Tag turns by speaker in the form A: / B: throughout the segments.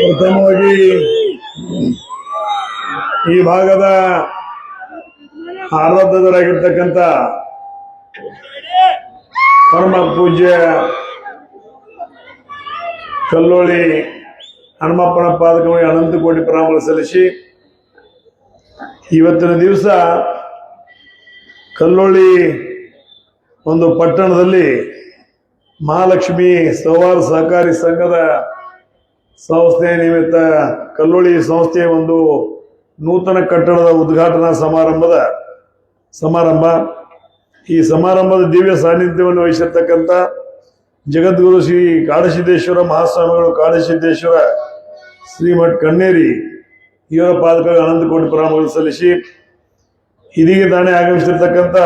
A: ಪ್ರಥಮವಾಗಿ ಈ ಭಾಗದ ಆರಾಧಕರಾಗಿರ್ತಕ್ಕಂಥ ಪರಮ ಪೂಜ್ಯ ಕಲ್ಲೋಳಿ ಹನುಮಪ್ಪನ ಪಾದಕವಾಗಿ ಅನಂತ ಕೋಟಿ ಪ್ರಣಾಮಗಳು ಸಲ್ಲಿಸಿ ಇವತ್ತಿನ ದಿವಸ ಕಲ್ಲೋಳಿ ಒಂದು ಪಟ್ಟಣದಲ್ಲಿ ಮಹಾಲಕ್ಷ್ಮಿ ಸವಾರ ಸಹಕಾರಿ ಸಂಘದ ಸಂಸ್ಥೆ ನಿಮಿತ್ತ ಕಲ್ಲೋಳಿ ಸಂಸ್ಥೆಯ ಒಂದು ನೂತನ ಕಟ್ಟಡದ ಉದ್ಘಾಟನಾ ಸಮಾರಂಭದ ಸಮಾರಂಭ. ಈ ಸಮಾರಂಭದ ದಿವ್ಯ ಸಾನ್ನಿಧ್ಯವನ್ನು ವಹಿಸಿರ್ತಕ್ಕಂಥ ಜಗದ್ಗುರು ಶ್ರೀ ಕಾಡಸಿದ್ದೇಶ್ವರ ಮಹಾಸ್ವಾಮಿಗಳು, ಕಾಡಸಿದ್ದೇಶ್ವರ, ಶ್ರೀಮಠ್ ಕಣ್ಣೇರಿ, ಇವರ ಪಾದಕರು ಅನಂತಕೋಟಿ ಕೋಟಿ ಪ್ರಣಾಮಗಳು ಸಲ್ಲಿಸಿ, ಇದೀಗ ತಾನೇ ಆಗಮಿಸಿರ್ತಕ್ಕಂಥ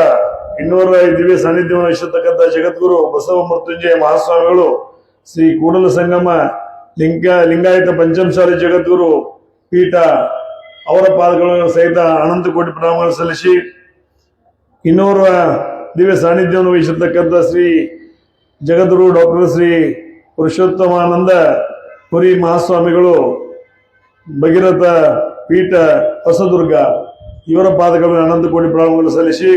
A: ಇನ್ನೂರ ದಿವ್ಯ ಸಾನ್ನಿಧ್ಯವನ್ನು ವಹಿಸಿರ್ತಕ್ಕಂಥ ಜಗದ್ಗುರು ಬಸವ ಮೃತ್ಯುಂಜಯ ಮಹಾಸ್ವಾಮಿಗಳು, ಶ್ರೀ ಕೂಡಲ ಸಂಗಮ, ಲಿಂಗ, ಲಿಂಗಾಯತ ಪಂಚಮಸಾಲಿ ಜಗದ್ಗುರು ಪೀಠ, ಅವರ ಪಾದಗಳನ್ನು ಸಹಿತ ಅನಂತಕೋಟಿ ಕೋಟಿ ಪ್ರಣಾಮಗಳು ಸಲ್ಲಿಸಿ, ಇನ್ನೂರ ದಿವ್ಯ ಸಾನ್ನಿಧ್ಯವನ್ನು ವಹಿಸಿರ್ತಕ್ಕಂಥ ಶ್ರೀ ಜಗದ್ಗುರು ಡಾಕ್ಟರ್ ಶ್ರೀ ಪುರುಷೋತ್ತಮಾನಂದ ಪುರಿ ಮಹಾಸ್ವಾಮಿಗಳು, ಭಗೀರಥ ಪೀಠ ಹೊಸದುರ್ಗ, ಇವರ ಪಾದಗಳನ್ನು ಅನಂತಕೋಟಿ ಕೋಟಿ ಪ್ರಣಾಮಗಳು ಸಲ್ಲಿಸಿ,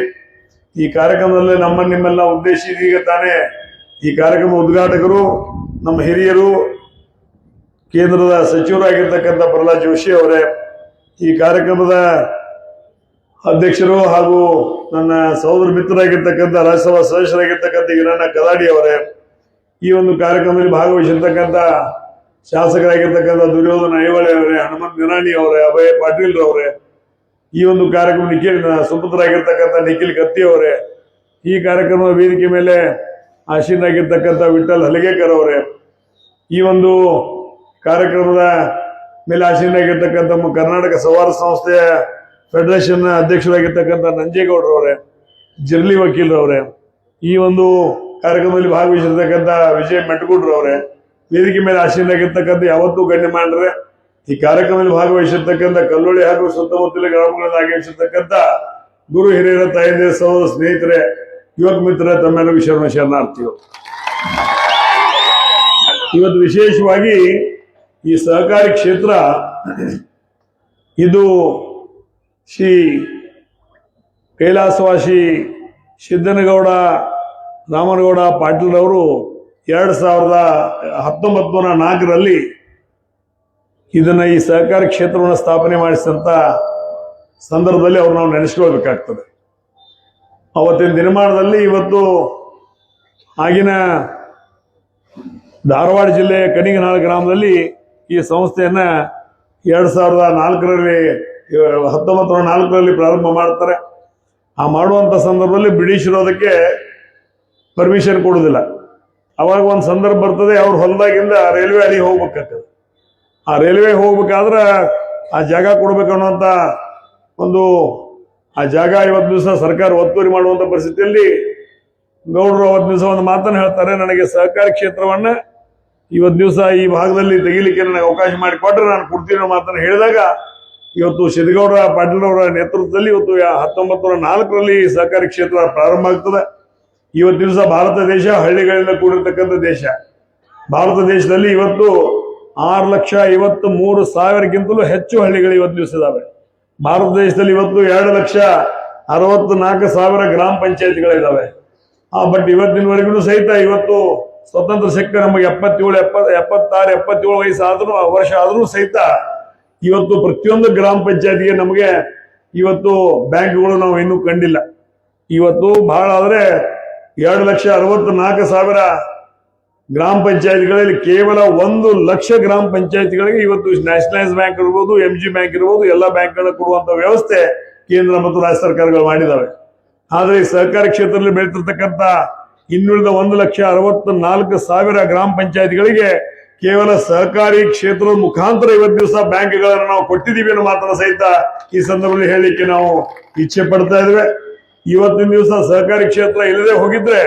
A: ಈ ಕಾರ್ಯಕ್ರಮದಲ್ಲಿ ನಮ್ಮ ನಿಮ್ಮೆಲ್ಲ ಉದ್ದೇಶ ಇದೀಗ ತಾನೇ. ಈ ಕಾರ್ಯಕ್ರಮ ಉದ್ಘಾಟಕರು, ನಮ್ಮ ಹಿರಿಯರು, ಕೇಂದ್ರದ ಸಚಿವರಾಗಿರ್ತಕ್ಕಂಥ ಪ್ರಹ್ಲಾದ್ ಜೋಶಿ ಅವರೇ. ಈ ಕಾರ್ಯಕ್ರಮದ ಅಧ್ಯಕ್ಷರು ಹಾಗೂ ನನ್ನ ಸಹೋದರ ಮಿತ್ರರಾಗಿರ್ತಕ್ಕಂಥ ರಾಜ್ಯಸಭಾ ಸದಸ್ಯರಾಗಿರ್ತಕ್ಕಂಥ ಹಿರಣ್ಣ ಕಲಾಡಿ ಅವರೇ, ಈ ಒಂದು ಕಾರ್ಯಕ್ರಮದಲ್ಲಿ ಭಾಗವಹಿಸಿರ್ತಕ್ಕಂಥ ಶಾಸಕರಾಗಿರ್ತಕ್ಕಂಥ ದುರ್ಯೋಧನ ಐವಳೆ ಅವರೇ, ಹನುಮಂತ್ ನಿರಾಣಿ ಅವರೇ, ಅಭಯ ಪಾಟೀಲ್ ಅವರೇ, ಈ ಒಂದು ಕಾರ್ಯಕ್ರಮ ನಿಖಿಲ್, ಸುಪುತ್ರರಾಗಿರ್ತಕ್ಕಂಥ ನಿಖಿಲ್ ಕತ್ತಿ ಅವರೇ, ಈ ಕಾರ್ಯಕ್ರಮದ ವೇದಿಕೆ ಮೇಲೆ ಆಶೀನಾಗಿರ್ತಕ್ಕಂಥ ವಿಠಲ್ ಹಲಗೇಕರ್ ಅವರೇ, ಈ ಒಂದು ಕಾರ್ಯಕ್ರಮದ ಮೇಲೆ ಆಶೀನಾಗಿರ್ತಕ್ಕಂಥ ಕರ್ನಾಟಕ ಸವಾರ ಸಂಸ್ಥೆಯ ಫೆಡರೇಷನ್ ಅಧ್ಯಕ್ಷರಾಗಿರ್ತಕ್ಕಂಥ ನಂಜೇಗೌಡರವರೇ ಜಿರ್ಲಿ ವಕೀಲರವರೇ ಈ ಒಂದು ಕಾರ್ಯಕ್ರಮದಲ್ಲಿ ಭಾಗವಹಿಸಿರ್ತಕ್ಕಂಥ ವಿಜಯ್ ಮೆಟ್ಗೂಡ್ರವರೇ ವೇದಿಕೆ ಮೇಲೆ ಆಶೀನಾಗಿರ್ತಕ್ಕಂಥ ಯಾವತ್ತೂ ಗಣ್ಯಮಾನ್ರೆ ಈ ಕಾರ್ಯಕ್ರಮದಲ್ಲಿ ಭಾಗವಹಿಸಿರ್ತಕ್ಕಂಥ ಕಲ್ಲೋಳಿ ಹಾಗೂ ಸುತ್ತಮುತ್ತಲ ಗ್ರಾಮಗಳಲ್ಲಿ ಆಗಮಿಸಿರ್ತಕ್ಕಂಥ ಗುರು ಹಿರಿಯರ ತಾಯಂದಿರ ಸಹೋದರ ಸ್ನೇಹಿತರೆ, ಯುವಕ ಮಿತ್ರ, ತಮ್ಮೆಲ್ಲರಿಗೂ ಶರಣ ಶರಣಾರ್ಥಿಗಳು. ಇವತ್ತು ವಿಶೇಷವಾಗಿ ಈ ಸಹಕಾರಿ ಕ್ಷೇತ್ರ, ಇದು ಶ್ರೀ ಕೈಲಾಸವಾಸಿ ಸಿದ್ದನಗೌಡ, ರಾಮನಗೌಡ ಪಾಟೀಲ್ರವರು ಎರಡು ಸಾವಿರದ ಹತ್ತೊಂಬತ್ತು ನೂರ ನಾಲ್ಕರಲ್ಲಿ ಇದನ್ನ ಈ ಸಹಕಾರಿ ಕ್ಷೇತ್ರವನ್ನು ಸ್ಥಾಪನೆ ಮಾಡಿಸಿದಂಥ ಸಂದರ್ಭದಲ್ಲಿ ಅವ್ರು ನಾವು ನೆನೆಸ್ಕೊಳ್ಬೇಕಾಗ್ತದೆ. ಅವತ್ತಿನ ದಿನಮಾನದಲ್ಲಿ ಇವತ್ತು ಆಗಿನ ಧಾರವಾಡ ಜಿಲ್ಲೆಯ ಕನಿಗನಾಳ ಗ್ರಾಮದಲ್ಲಿ ಈ ಸಂಸ್ಥೆಯನ್ನ ಎರಡ್ ಸಾವಿರದ ನಾಲ್ಕರಲ್ಲಿ ಹತ್ತೊಂಬತ್ತು ನಾಲ್ಕರಲ್ಲಿ ಪ್ರಾರಂಭ ಮಾಡ್ತಾರೆ. ಆ ಮಾಡುವಂತ ಸಂದರ್ಭದಲ್ಲಿ ಬ್ರಿಟಿಷರು ಅದಕ್ಕೆ ಪರ್ಮಿಷನ್ ಕೊಡೋದಿಲ್ಲ. ಅವಾಗ ಒಂದು ಸಂದರ್ಭ ಬರ್ತದೆ, ಅವ್ರ ಹೊಲದಾಗಿಂದ ರೈಲ್ವೆ ಅಲ್ಲಿ ಹೋಗ್ಬೇಕಾಗ್ತದೆ. ಆ ರೈಲ್ವೆ ಹೋಗ್ಬೇಕಾದ್ರೆ ಆ ಜಾಗ ಕೊಡ್ಬೇಕು ಒಂದು ಆ ಜಾಗ ಇವತ್ತು ದಿವಸ ಸರ್ಕಾರ ಒತ್ತುವರಿ ಮಾಡುವಂತ ಪರಿಸ್ಥಿತಿಯಲ್ಲಿ ಗೌಡರು ಅವತ್ತು ದಿವಸ ಒಂದು ಮಾತನ್ನು ಹೇಳ್ತಾರೆ, ನನಗೆ ಸಹಕಾರಿ ಕ್ಷೇತ್ರವನ್ನ ಇವತ್ತು ದಿವಸ ಈ ಭಾಗದಲ್ಲಿ ತೆಗಿಲಿಕ್ಕೆ ನನಗೆ ಅವಕಾಶ ಮಾಡಿಕೊಟ್ರೆ ನಾನು ಕೊಡ್ತೀನಿ ಅನ್ನೋ ಮಾತನ್ನು ಹೇಳಿದಾಗ ಇವತ್ತು ಸಿದ್ದಗೌಡ ಪಾಟೀಲ್ ಅವರ ನೇತೃತ್ವದಲ್ಲಿ ಇವತ್ತು ಹತ್ತೊಂಬತ್ತು ನೂರ ನಾಲ್ಕರಲ್ಲಿ ಸಹಕಾರಿ ಕ್ಷೇತ್ರ ಪ್ರಾರಂಭ ಆಗ್ತದೆ. ಇವತ್ತು ದಿವಸ ಭಾರತ ದೇಶ ಹಳ್ಳಿಗಳಿಂದ ಕೂಡಿರ್ತಕ್ಕಂಥ ದೇಶ. ಭಾರತ ದೇಶದಲ್ಲಿ ಇವತ್ತು ಆರು ಲಕ್ಷ ಐವತ್ತು ಮೂರು ಸಾವಿರಕ್ಕಿಂತಲೂ ಹೆಚ್ಚು ಹಳ್ಳಿಗಳು ಇವತ್ತು ದಿವಸ ಇದಾವೆ ಭಾರತ ದೇಶದಲ್ಲಿ ಇವತ್ತು ಎರಡು ಲಕ್ಷ ಅರವತ್ತು ನಾಲ್ಕು ಸಾವಿರ ಗ್ರಾಮ ಪಂಚಾಯತ್ಗಳಿದ್ದಾವೆ ಆ ಬಟ್ ಇವತ್ತಿನವರೆಗೂ ಸಹಿತ ಇವತ್ತು ಸ್ವತಂತ್ರ ಸಿಕ್ಕ ನಮಗೆ ಎಪ್ಪತ್ತೇಳು ಎಪ್ಪತ್ ಎಪ್ಪತ್ತಾರು, ಎಪ್ಪತ್ತೇಳು ವಯಸ್ಸಾದ್ರೂ ವರ್ಷ ಆದ್ರೂ ಸಹಿತ ಇವತ್ತು ಪ್ರತಿಯೊಂದು ಗ್ರಾಮ ಪಂಚಾಯತಿಗೆ ನಮಗೆ ಇವತ್ತು ಬ್ಯಾಂಕ್ಗಳು ನಾವು ಇನ್ನೂ ಕಂಡಿಲ್ಲ. ಇವತ್ತು ಬಹಳ ಆದರೆ ಎರಡು ಲಕ್ಷ ಅರವತ್ತು ನಾಲ್ಕು ಸಾವಿರ ಗ್ರಾಮ ಪಂಚಾಯತ್ಗಳಲ್ಲಿ ಕೇವಲ ಒಂದು ಲಕ್ಷ ಗ್ರಾಮ ಪಂಚಾಯತ್ಗಳಿಗೆ ಇವತ್ತು ನ್ಯಾಷನಲೈಸ್ ಬ್ಯಾಂಕ್ ಇರ್ಬೋದು ಎಂ ಜಿ ಬ್ಯಾಂಕ್ ಇರ್ಬೋದು, ಎಲ್ಲ ಬ್ಯಾಂಕ್ಗಳ ಕೊಡುವಂತ ವ್ಯವಸ್ಥೆ ಕೇಂದ್ರ ಮತ್ತು ರಾಜ್ಯ ಸರ್ಕಾರಗಳು ಮಾಡಿದ್ದಾವೆ ಆದರೆ ಈ ಸಹಕಾರಿ ಕ್ಷೇತ್ರದಲ್ಲಿ ಬೆಳೆತಿರ್ತಕ್ಕಂಥ ಇನ್ನುಳಿದ ಒಂದು ಲಕ್ಷ ಅರವತ್ತು ನಾಲ್ಕು ಸಾವಿರ ಗ್ರಾಮ ಪಂಚಾಯತ್ಗಳಿಗೆ ಕೇವಲ ಸಹಕಾರಿ ಕ್ಷೇತ್ರದ ಮುಖಾಂತರ ಇವತ್ತು ದಿವಸ ಬ್ಯಾಂಕ್ಗಳನ್ನು ನಾವು ಕೊಟ್ಟಿದ್ದೀವಿ ಅನ್ನೋ ಮಾತ್ರ ಸಹಿತ ಈ ಸಂದರ್ಭದಲ್ಲಿ ಹೇಳಲಿಕ್ಕೆ ನಾವು ಇಚ್ಛೆ ಪಡ್ತಾ ಇದ್ವಿ ಇವತ್ತಿನ ದಿವಸ ಸಹಕಾರಿ ಕ್ಷೇತ್ರ ಇಲ್ಲದೆ ಹೋಗಿದ್ರೆ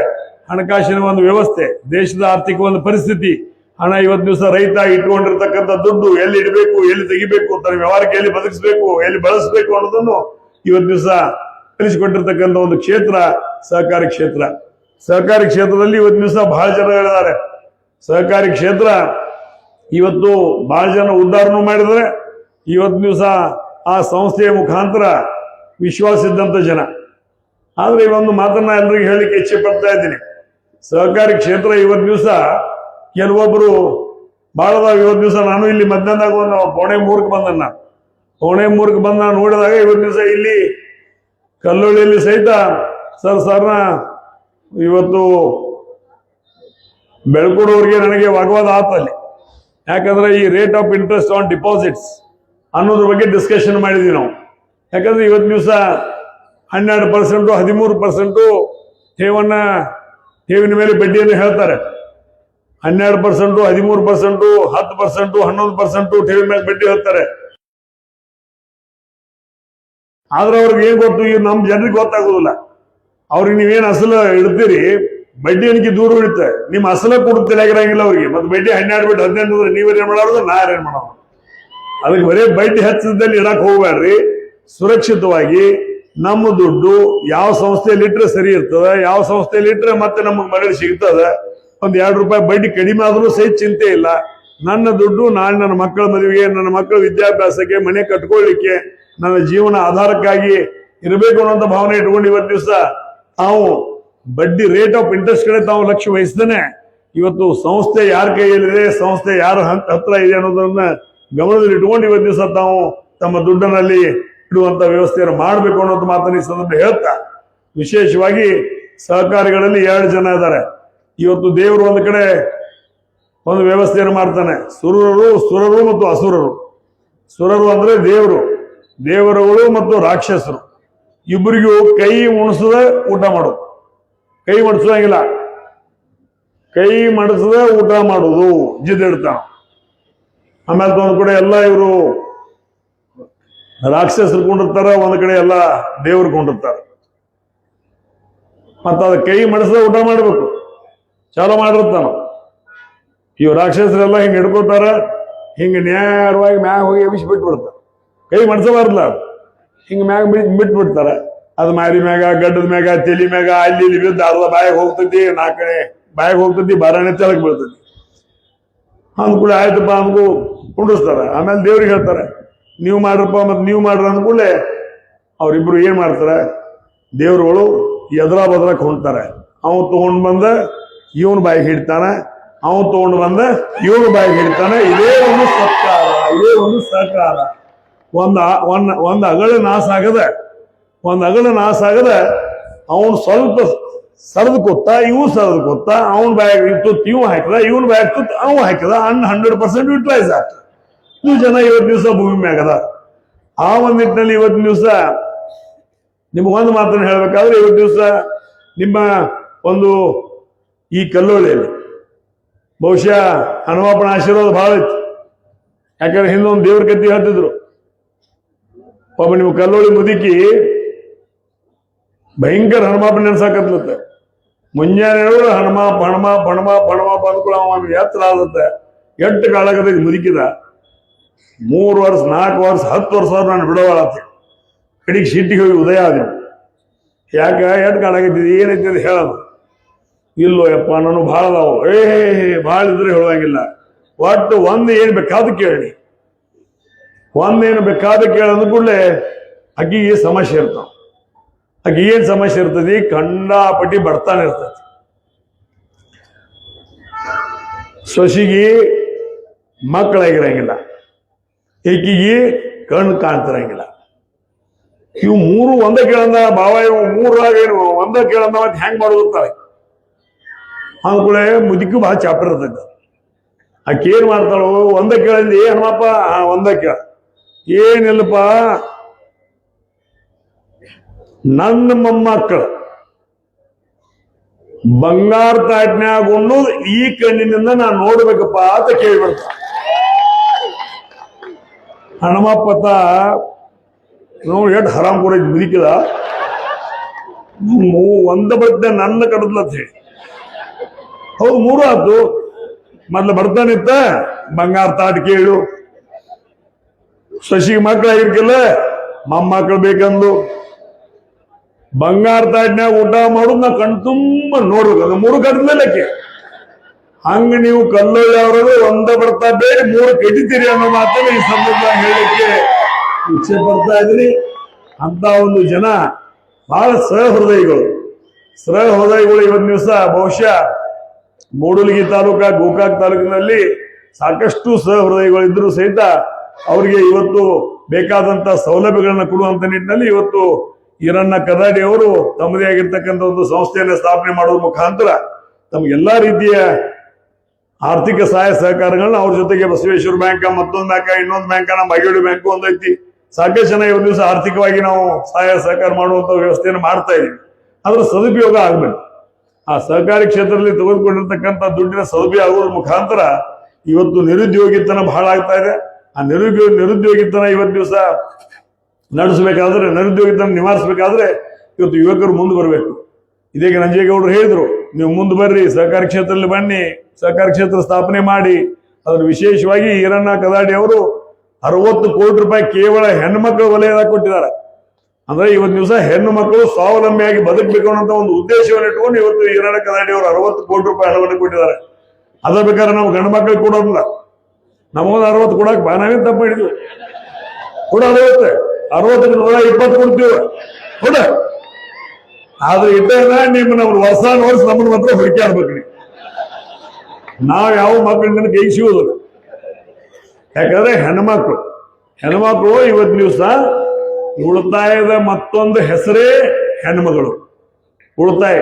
A: ಹಣಕಾಸಿನ ಒಂದು ವ್ಯವಸ್ಥೆ, ದೇಶದ ಆರ್ಥಿಕ ಒಂದು ಪರಿಸ್ಥಿತಿ, ಹಣ ಇವತ್ತು ದಿವಸ ರೈತ ಇಟ್ಕೊಂಡಿರ್ತಕ್ಕಂಥ ದುಡ್ಡು ಎಲ್ಲಿ ಇಡಬೇಕು, ಎಲ್ಲಿ ತೆಗಿಬೇಕು, ತನ್ನ ವ್ಯವಹಾರಕ್ಕೆ ಎಲ್ಲಿ ಬದುಕಿಸ್ಬೇಕು, ಎಲ್ಲಿ ಬಳಸಬೇಕು ಅನ್ನೋದನ್ನು ಇವತ್ತು ದಿವಸ ಕಲಿಸಿಕೊಟ್ಟಿರ್ತಕ್ಕಂಥ ಒಂದು ಕ್ಷೇತ್ರ ಸಹಕಾರಿ ಕ್ಷೇತ್ರ. ಸಹಕಾರಿ ಕ್ಷೇತ್ರದಲ್ಲಿ ಇವತ್ತು ದಿವಸ ಬಹಳ ಜನ ಹೇಳಿದ್ದಾರೆ. ಸಹಕಾರಿ ಕ್ಷೇತ್ರ ಇವತ್ತು ಭಾಳ ಜನ ಉದ್ಧಾರನೂ ಮಾಡಿದರೆ ಇವತ್ತು ದಿವಸ ಆ ಸಂಸ್ಥೆಯ ಮುಖಾಂತರ ವಿಶ್ವಾಸಿದ್ದಂಥ ಜನ. ಆದರೆ ಈ ಒಂದು ಮಾತನ್ನ ಎಲ್ರಿಗೂ ಹೇಳಲಿಕ್ಕೆ ಇಚ್ಛೆ ಪಡ್ತಾ ಇದ್ದೀನಿ. ಸಹಕಾರಿ ಕ್ಷೇತ್ರ ಇವತ್ತು ದಿವಸ ಕೆಲವೊಬ್ಬರು ಭಾಳದಾಗ ಇವತ್ತು ದಿವಸ ನಾನು ಇಲ್ಲಿ ಮಧ್ಯಾಹ್ನದಾಗ ಒಂದು ಪೌಣೆ ಮೂರ್ಕ್ ಬಂದನ್ನ. ಪೌಣೆ ಮೂರ್ಕ್ ಬಂದ ನಾನ್ ನೋಡಿದಾಗ ಇವತ್ತು ದಿವಸ ಇಲ್ಲಿ ಕಲ್ಲೊಳ್ಳಿಯಲ್ಲಿ ಸಹಿತ ಸರ್ ಸರ್ನ ಇವತ್ತು ಬೆಳ್ಕೊಡೋರಿಗೆ ನನಗೆ ವಾಗ್ವಾದ ಆತಲ್ಲಿ. ಯಾಕಂದ್ರೆ ಈ rate of interest on deposits ಅನ್ನೋದ್ರ ಬಗ್ಗೆ ಡಿಸ್ಕಷನ್ ಮಾಡಿದ್ವಿ ನಾವು. ಯಾಕಂದ್ರೆ ಇವತ್ತು ದಿವಸ ಹನ್ನೆರಡು ಪರ್ಸೆಂಟು ಹದಿಮೂರು ಪರ್ಸೆಂಟು ಠೇವನ್ನ ಠೇವಿನ ಮೇಲೆ ಬಡ್ಡಿಯನ್ನು ಹೇಳ್ತಾರೆ. ಹನ್ನೆರಡು ಪರ್ಸೆಂಟು ಹದಿಮೂರು ಪರ್ಸೆಂಟು ಹತ್ತು ಪರ್ಸೆಂಟು ಹನ್ನೊಂದು ಪರ್ಸೆಂಟು ಠೇವಿನ ಮೇಲೆ ಬಡ್ಡಿ ಹೇಳ್ತಾರೆ. ಆದ್ರೆ ಅವ್ರಿಗೆ ಏನ್ ಗೊತ್ತು? ಈ ನಮ್ಮ ಜನರಿಗೆ ಗೊತ್ತಾಗೋದಿಲ್ಲ. ಅವ್ರಿಗೆ ನೀವೇನು ಅಸಲು ಇಡ್ತೀರಿ? ಬಡ್ಡಿ ಎಣಿಕೆ ದೂರ ಉಳಿತೆ ನಿಮ್ಮ ಅಸಲ ಕೊಡುತ್ತಿಲ್ಲ ಆಗಿರಂಗಿಲ್ಲ ಅವ್ರಿಗೆ. ಮತ್ತೆ ಬಡ್ಡಿ ಹನ್ನೆರಡು ಬಿಟ್ಟು ಹದಿನೆಂಟು ನೀವೇನು ಮಾಡೋದು ನಾರೇನ್ ಮಾಡೋದು ಅದಕ್ಕೆ ಬರೀ ಬಡ್ಡಿ ಹೆಚ್ಚದಲ್ಲಿ ಇಡಕ್ ಹೋಗ್ಬೇಡ್ರಿ ಸುರಕ್ಷಿತವಾಗಿ ನಮ್ಮ ದುಡ್ಡು ಯಾವ ಸಂಸ್ಥೆಯಲ್ಲಿ ಇಟ್ಟರೆ ಸರಿ ಇರ್ತದೆ, ಯಾವ ಸಂಸ್ಥೆಯಲ್ಲಿ ಇಟ್ಟರೆ ಮತ್ತೆ ನಮಗೆ ಮರಳಿ ಸಿಗ್ತದೆ. ಒಂದ್ ಎರಡು ರೂಪಾಯಿ ಬಡ್ಡಿ ಕಡಿಮೆ ಆದ್ರೂ ಸಹಿತ ಚಿಂತೆ ಇಲ್ಲ. ನನ್ನ ದುಡ್ಡು ನಾನು ನನ್ನ ಮಕ್ಕಳ ಮದುವೆಗೆ, ನನ್ನ ಮಕ್ಕಳ ವಿದ್ಯಾಭ್ಯಾಸಕ್ಕೆ, ಮನೆ ಕಟ್ಕೊಳ್ಳಿಕ್ಕೆ, ನನ್ನ ಜೀವನ ಆಧಾರಕ್ಕಾಗಿ ಇರಬೇಕು ಅನ್ನೋಂಥ ಭಾವನೆ ಇಟ್ಕೊಂಡು ಇವತ್ತು ದಿವಸ ತಾವು ಬಡ್ಡಿ ರೇಟ್ ಆಫ್ ಇಂಟ್ರೆಸ್ಟ್ ಕಡೆ ತಾವು ಲಕ್ಷ್ಯ ವಹಿಸ್ದೇನೆ ಇವತ್ತು ಸಂಸ್ಥೆ ಯಾರ ಕೈಯಲ್ಲಿದೆ, ಸಂಸ್ಥೆ ಯಾರ ಹಂತ, ಹತ್ರ ಇದೆ ಅನ್ನೋದನ್ನ ಗಮನದಲ್ಲಿ ಇಟ್ಕೊಂಡು ಇವತ್ತು ದಿವಸ ತಾವು ತಮ್ಮ ದುಡ್ಡನಲ್ಲಿ ಇಡುವಂತ ವ್ಯವಸ್ಥೆಯನ್ನು ಮಾಡಬೇಕು ಅನ್ನೋದು ಮಾತನ್ನ ಈ ಸಂದರ್ಭ ಹೇಳ್ತಾ. ವಿಶೇಷವಾಗಿ ಸಹಕಾರಿಗಳಲ್ಲಿ ಎರಡು ಜನ ಇದ್ದಾರೆ. ಇವತ್ತು ದೇವರು ಒಂದು ಕಡೆ ಒಂದು ವ್ಯವಸ್ಥೆಯನ್ನು ಮಾಡ್ತಾನೆ. ಸುರರು ಸುರರು ಮತ್ತು ಅಸುರರು. ಸುರರು ಅಂದ್ರೆ ದೇವರು, ದೇವರುಗಳು ಮತ್ತು ರಾಕ್ಷಸರು. ಇಬ್ಬರಿಗೂ ಕೈ ಉಣಿಸದೆ ಊಟ ಮಾಡೋದು. ಕೈ ಮಡಿಸೋಂಗಿಲ್ಲ ಕೈ ಮಡಿಸದೆ ಊಟ ಮಾಡುದು ಜಿದ್ದಿಡ್ತಾನ. ಆಮೇಲೆ ಒಂದ್ ಕಡೆ ಎಲ್ಲ ಇವರು ರಾಕ್ಷಸರು ಕೊಂಡಿರ್ತಾರ ಒಂದ್ ಕಡೆ ಎಲ್ಲ ದೇವ್ರು ಕೊಂಡಿರ್ತಾರ ಮತ್ತ ಅದ ಕೈ ಮಡಿಸದೆ ಊಟ ಮಾಡ್ಬೇಕು. ಚಾಲು ಮಾಡಿರ್ತಾನ. ಇವ್ ರಾಕ್ಷಸರೆಲ್ಲ ಹಿಂಗ್ ಹಿಡ್ಕೋತಾರ, ಹಿಂಗ ನೇರವಾಗಿ ಮ್ಯಾಗ ಹೋಗಿ ಎಬಿಸಿ ಬಿಟ್ಬಿಡ್ತಾರ ಕೈ ಮಡ್ಸಬಾರ್ದಲ್ಲ ಹಿಂಗ ಮ್ಯಾಗ ಬಿಟ್ಬಿಡ್ತಾರ ಅದ್ ಮಾರಿ ಮ್ಯಾಗ, ಗಡ್ಡದ ಮ್ಯಾಗ, ತೆಲಿ ಮ್ಯಾಗ, ಅಲ್ಲಿ ಇಲ್ಲಿ ಬಿದ್ದು ಅರ್ಧ ಬಾಯಿಗೆ ಹೋಗ್ತೈತಿ ನಾ ಕಡೆ ಬಾಯಿಗೆ ಹೋಗ್ತೈತಿ, ಬರಾನೆ ತೆಳಗ್ ಬೀಳ್ತೈತಿ. ಅಂದ್ಕೂಡ ಆಯ್ತಪ್ಪ ಅಂದ್ಕೂ ಕುಂಡಿಸ್ತಾರ. ಆಮೇಲೆ ದೇವ್ರಿಗೆ ಹೇಳ್ತಾರೆ, ನೀವು ಮಾಡ್ರಪ್ಪ ಮತ್ತೆ ನೀವು ಮಾಡ್ರ ಅಂದ್ಕೂಡಲೇ ಅವ್ರಿಬ್ರು ಏನ್ ಮಾಡ್ತಾರೆ, ದೇವ್ರುಗಳು ಎದ್ರ ಬದ್ರಕ್ ಹೊಂಟಾರೆ ಅವನು ತಗೊಂಡ್ ಬಂದ, ಇವನ್ ಬಾಯಿಗೆ ಹಿಡ್ತಾನೆ. ಅವನು ತಗೊಂಡು ಬಂದ ಇವನು ಬಾಯಿಗೆ ಹಿಡ್ತಾನೆ. ಇದೇ ಒಂದು ಸತ್ಕಾರ, ಇದೇ ಒಂದು ಸಹಕಾರ. ಒಂದು, ಒಂದ್ ಒಂದ್ ಅಗಳ ನಾಶ ಆಗದ ಒಂದ್ ಅಗಲ ನಾಶ ಆಗದ ಅವನು ಸ್ವಲ್ಪ ಸರದ್ ಕೊತ್ತ ಇವು ಸರದ್ ಕೊತ್ತ ಅವನ್ ಬ್ಯಾಗ್ ತುತ್ತು ಇವು ಹಾಕಿದ, ಇವನ್ ಬ್ಯಾಗ್ ತುತ್ತು ಅವ ಹಾಕಿದ ಅಣ್ಣ ಹಂಡ್ರೆಡ್ ಪರ್ಸೆಂಟ್ ಯುಟಿಲೈಸ್ ಆಗ್ತ ಈ ಜನ ಇವತ್ತು ದಿವಸ ಭೂಮಿ ಮ್ಯಾಗದ. ಆ ಒಂದು ನಿಟ್ಟಿನಲ್ಲಿ ಇವತ್ತಿನ ದಿವಸ ನಿಮಗೊಂದು ಮಾತನ್ನು ಹೇಳಬೇಕಾದ್ರೆ ಇವತ್ತು ದಿವಸ ನಿಮ್ಮ ಒಂದು ಈ ಕಲ್ಲೋಳಿಯಲ್ಲಿ ಬಹುಶಃ ಹನುಮಪ್ಪನ ಆಶೀರ್ವಾದ ಬಹಳ ಇತ್ತು ಯಾಕಂದ್ರೆ ಹಿಂದೊಂದು ದೇವ್ರ ಕತ್ತಿ ಹೇಳ್ತಿದ್ರು. ಪಾಪ ನೀವು ಕಲ್ಲೋಳಿ ಮುದುಕಿ ಭಯಂಕರ ಹನುಮಾಪ ನೆನ್ಸಾಕತ್ಲತ್ತ ಮುಂಜಾನೆ ಹೇಳಿದ್ರೆ ಹನುಮಪ್ಪ ಹಣಮಾಪ ಹಣಮಾಪ ಹಣಮಾಪ ಅಂದ್ಕೊಳ್ಳೋ ಎತ್ತರ ಆದತ್ತೆ. ಎಟ್ಟು ಕಾಲಾಗದ ಮುದುಕಿದ. ಮೂರು ವರ್ಷ, ನಾಲ್ಕು ವರ್ಷ, ಹತ್ತು ವರ್ಷ ಆದ್ರೂ ನಾನು ಬಿಡೋವಾಳತ್ತೆ. ಕಡೆಗೆ ಸಿಟ್ಟಿಗೆ ಹೋಗಿ ಉದಯ ಆದ ಯಾಕ? ಎಷ್ಟು ಕಾಳಾಗೈತಿ ಏನೈತಿ ಅಂತ ಹೇಳೋದು. ಇಲ್ಲೋ ಯಪ್ಪ, ನಾನು ಭಾಳ ಅದಾವು. ಏ ಭಾಳ ಇದ್ರೆ ಹೇಳುವಂಗಿಲ್ಲ. ಒಟ್ಟು ಒಂದು ಏನು ಬೇಕಾದ ಕೇಳಿ. ಒಂದೇನು ಬೇಕಾದ ಕೇಳ ಕೂಡಲೇ ಅಕ್ಕಿಗೆ ಸಮಸ್ಯೆ ಇರ್ತಾವ. ಆಕೆ ಏನ್ ಸಮಸ್ಯೆ ಇರ್ತದೆ? ಕಂಡಾಪಟ್ಟಿ ಬರ್ತಾನೆ ಇರ್ತದೆ. ಸೊಸಿಗೆ ಮಕ್ಕಳಾಗಿರಂಗಿಲ್ಲ ಈಕಿಗೆ ಕಣ್ಣು ಕಾಣ್ತಿರಂಗಿಲ್ಲ. ಇವು ಮೂರು ಒಂದೇ ಕೇಳಂದ, ಭಾವ ಇವು ಮೂರಾಗ ಏನು? ಒಂದ ಕೇಳಂದ ಮತ್ತೆ ಹೆಂಗ್ ಮಾಡೋದಿರ್ತಾರೆ ಅಂದ್ಕೂಳೆ ಮುದುಕಿ ಭಾಳ ಚಾಪ್ಟರ್ ಇರ್ತೈತೆ. ಆಕೆ ಏನ್ ಮಾಡ್ತಾಳು, ಒಂದೇ ಕೇಳಿಂದ ಏನಪ್ಪ ಒಂದೇ ಕೇಳ. ಏನಿಲ್ಲಪ್ಪ ನನ್ನ ಮೊಮ್ಮಕ್ಕಳು. ಬಂಗಾರ ತಾಟ್ನ್ಯಾಗ ಉಣ್ಣೋದು ಈ ಕಣ್ಣಿನಿಂದ ನಾನು ನೋಡ್ಬೇಕಪ್ಪ ಅಂತ ಕೇಳ್ಬಿಡ್ತ ಹನುಮಪ್ಪತ್ತ ನಾವು ಎಷ್ಟು ಹರಾಮ್ ಕೂಡ ಮೂ ಒಂದ ಬಡ್ಡೆ ನನ್ನ ಕಡದ್ಲತ್ತೆ ಹೌದು, ಮೂರು ಆಯ್ತು. ಮೊದ್ಲು ಬರ್ತಾನಿತ್ತ ಬಂಗಾರ ತಾಟ್ ಕೇಳು. ಶಶಿಗೆ ಮಕ್ಕಳು ಆಗಿರ್ಕಿಲ್ಲ ಮೊಮ್ಮಕ್ಳು ಬೇಕಂದು ಬಂಗಾರ ತಾಟ್ನ್ಯಾಗ ಊಟ ಮಾಡೋದು ನಾ ಕಣ್ ತುಂಬ ನೋಡ್ಬೇಕು. ಅದು ಮೂರು ಕಟ್ಟದಲ್ಲಕ್ಕೆ ಹಂಗ ನೀವು ಕಲ್ಲೊಳ್ಳೆಯವರು ಒಂದ ಬರ್ತಾ ಬೇಡಿ ಮೂರು ಕಟ್ಟಿತೀರಿ ಅನ್ನೋ ಮಾತನ್ನ ಈ ಸಂದರ್ಭ ಹೇಳಲಿಕ್ಕೆ ಇಚ್ಛೆ ಪಡ್ತಾ ಇದ್ರಿ ಅಂತ ಒಂದು ಜನ ಬಹಳ ಸಹೃದಯಿಗಳು. ಹೃದಯಗಳು ಇವತ್ತು ದಿವಸ ಬಹುಶಃ ಮೂಡಲಗಿ ತಾಲೂಕ, ಗೋಕಾಕ್ ತಾಲೂಕಿನಲ್ಲಿ ಸಾಕಷ್ಟು ಸಹೃದಯಗಳಿದ್ರು ಸಹಿತ ಅವರಿಗೆ ಇವತ್ತು ಬೇಕಾದಂತ ಸೌಲಭ್ಯಗಳನ್ನ ಕೊಡುವಂತ ನಿಟ್ಟಿನಲ್ಲಿ ಇವತ್ತು ಈರಣ್ಣ ಕದಾಡಿ ಅವರು ತಮ್ಮದೇ ಆಗಿರ್ತಕ್ಕಂಥ ಒಂದು ಸಂಸ್ಥೆಯನ್ನು ಸ್ಥಾಪನೆ ಮಾಡೋದ್ರ ಮುಖಾಂತರ ತಮಗೆಲ್ಲಾ ರೀತಿಯ ಆರ್ಥಿಕ ಸಹಾಯ ಸಹಕಾರಗಳನ್ನ ಅವ್ರ ಜೊತೆಗೆ ಬಸವೇಶ್ವರ ಬ್ಯಾಂಕ್, ಮತ್ತೊಂದು ಬ್ಯಾಂಕ್, ಇನ್ನೊಂದು ಬ್ಯಾಂಕ್, ನಮ್ಮ ಬಾಗೇಡು ಬ್ಯಾಂಕ್ ಒಂದೈತಿ. ಸಾಕಷ್ಟು ಜನ ಇವತ್ತು ದಿವಸ ಆರ್ಥಿಕವಾಗಿ ನಾವು ಸಹಾಯ ಸಹಕಾರ ಮಾಡುವಂತ ವ್ಯವಸ್ಥೆಯನ್ನು ಮಾಡ್ತಾ ಇದೀವಿ ಅದರ ಸದುಪಯೋಗ ಆಗ್ಬೇಕು. ಆ ಸಹಕಾರಿ ಕ್ಷೇತ್ರದಲ್ಲಿ ತೆಗೆದುಕೊಂಡಿರ್ತಕ್ಕಂಥ ದುಡ್ಡಿನ ಸದುಪಯೋಗ ಆಗೋದ್ರ ಮುಖಾಂತರ ಇವತ್ತು ನಿರುದ್ಯೋಗಿತನ ಬಹಳ ಆಗ್ತಾ ಇದೆ. ಆ ನಿರುದ್ಯೋಗ ನಿರುದ್ಯೋಗಿತನ ಇವತ್ತು ದಿವಸ ನಡೆಸಬೇಕಾದ್ರೆ ನಿರುದ್ಯೋಗಿತನ ನಿವಾರಿಸಬೇಕಾದ್ರೆ ಇವತ್ತು ಯುವಕರು ಮುಂದೆ ಬರಬೇಕು. ಇದೀಗ ನಂಜೇಗೌಡರು ಹೇಳಿದರು, ನೀವು ಮುಂದೆ ಬರ್ರಿ, ಸಹಕಾರ ಕ್ಷೇತ್ರದಲ್ಲಿ ಬನ್ನಿ, ಸಹಕಾರ ಕ್ಷೇತ್ರ ಸ್ಥಾಪನೆ ಮಾಡಿ. ಅದ್ರ ವಿಶೇಷವಾಗಿ ಈರಣ್ಣ ಕದಾಡಿ ಅವರು ಅರವತ್ತು ಕೋಟಿ ರೂಪಾಯಿ ಕೇವಲ ಹೆಣ್ಮಕ್ಳು ವಲಯದಾಗ ಕೊಟ್ಟಿದ್ದಾರೆ. ಅಂದ್ರೆ ಇವತ್ತು ದಿವಸ ಹೆಣ್ಣು ಮಕ್ಕಳು ಸ್ವಾವಲಂಬಿಯಾಗಿ ಬದುಕಬೇಕು ಅನ್ನೋ ಒಂದು ಉದ್ದೇಶವನ್ನು ಇಟ್ಕೊಂಡು ಇವತ್ತು ಈರಣ್ಣ ಕದಾಡಿ ಅವರು ಅರವತ್ತು ಕೋಟಿ ರೂಪಾಯಿ ಹಣವನ್ನು ಕೊಟ್ಟಿದ್ದಾರೆ. ಅದ್ರ ಬೇಕಾದ್ರೆ ನಾವು ಗಂಡು ಮಕ್ಕಳಿಗೆ ಕೊಡೋದಿಲ್ಲ. ನಮಗೊಂದು ಅರವತ್ತು ಕೊಡಕ್ಕೆ ಬಾನಾವೇನು ತಪ್ಪು ಹಿಡಿದ್ವಿ ಕೊಡೋದೇ ಅರವತ್ತಕ್ಕೆ ನೂರ ಇಪ್ಪತ್ತು ಕೊಡ್ತೀವಿ. ಕೊಡ ಆದ್ರೆ ಇದ್ದಾಗ ನಿಮ್ಮನ್ನ ಅವ್ರು ಹೊಸ ನೋಡ್ಸ್ ನಮ್ಮನ್ನ ಮಾತ್ರ ಹುಡುಕಿ ಆಡ್ಬೇಕ್ರಿ ನಾವ್. ಯಾವ ಮಕ್ಕಳನ್ನ ಕೈ ಸಿಗೋದಿಲ್ಲ ಯಾಕಂದ್ರೆ ಹೆಣ್ಮಕ್ಳು. ಹೆಣ್ಮಕ್ಳು ಇವತ್ತು ದಿವಸ ಉಳಿತಾಯದ ಮತ್ತೊಂದು ಹೆಸರೇ ಹೆಣ್ಮಗಳು. ಉಳಿತಾಯ.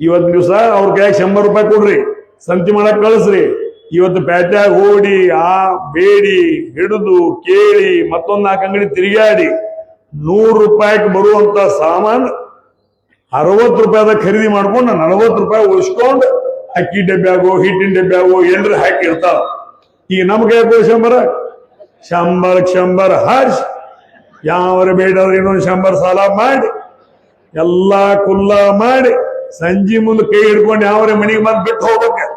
A: ಇವತ್ತು ದಿವಸ ಅವ್ರ ಕೈಯಾಗ ಶಂಬರ್ ರೂಪಾಯಿ ಕೊಡ್ರಿ. ಸಂತಿ ಮಾಡಕ್ ಕಳಿಸ್ರಿ. ಇವತ್ತು ಪ್ಯಾಟ್ಯಾಗ ಓಡಿ, ಆ, ಬೇಡಿ, ಹಿಡಿದು, ಕೇಳಿ, ಮತ್ತೊಂದು ನಾಲ್ಕು ಅಂಗಡಿ ತಿರುಗಾಡಿ ನೂರು ರೂಪಾಯಿಗೆ ಬರುವಂತ ಸಾಮಾನು ಅರವತ್ತು ರೂಪಾಯಿದಾಗ ಖರೀದಿ ಮಾಡ್ಕೊಂಡು ನಲವತ್ತು ರೂಪಾಯಿ ಉಳಿಸ್ಕೊಂಡು ಅಕ್ಕಿ ಡಬ್ಬ್ಯಾಗೋ ಹಿಟ್ಟಿನ ಡಬ್ಬ್ಯಾಗೋ ಎಲ್ರು ಹಾಕಿ ಇರ್ತಾವ ಈಗ ನಮ್ಗೆ ಯಾಕೋ ಶಂಬರ? ಶಂಬರ್ ಶಂಬರ್ ಹರ್ಷ್ ಯಾವರ ಬೇಡಾದ್ರೆ ಇನ್ನೊಂದು ಶಂಬರ್ ಸಾಲ ಮಾಡಿ, ಎಲ್ಲಾ ಕುಲ್ಲ ಮಾಡಿ, ಸಂಜೆ ಮುಂದೆ ಕೈ ಹಿಡ್ಕೊಂಡು ಯಾವ್ರೆ ಮನೆಗೆ ಬಂದು ಬಿಟ್ಟು ಹೋಗ್ಬೇಕು.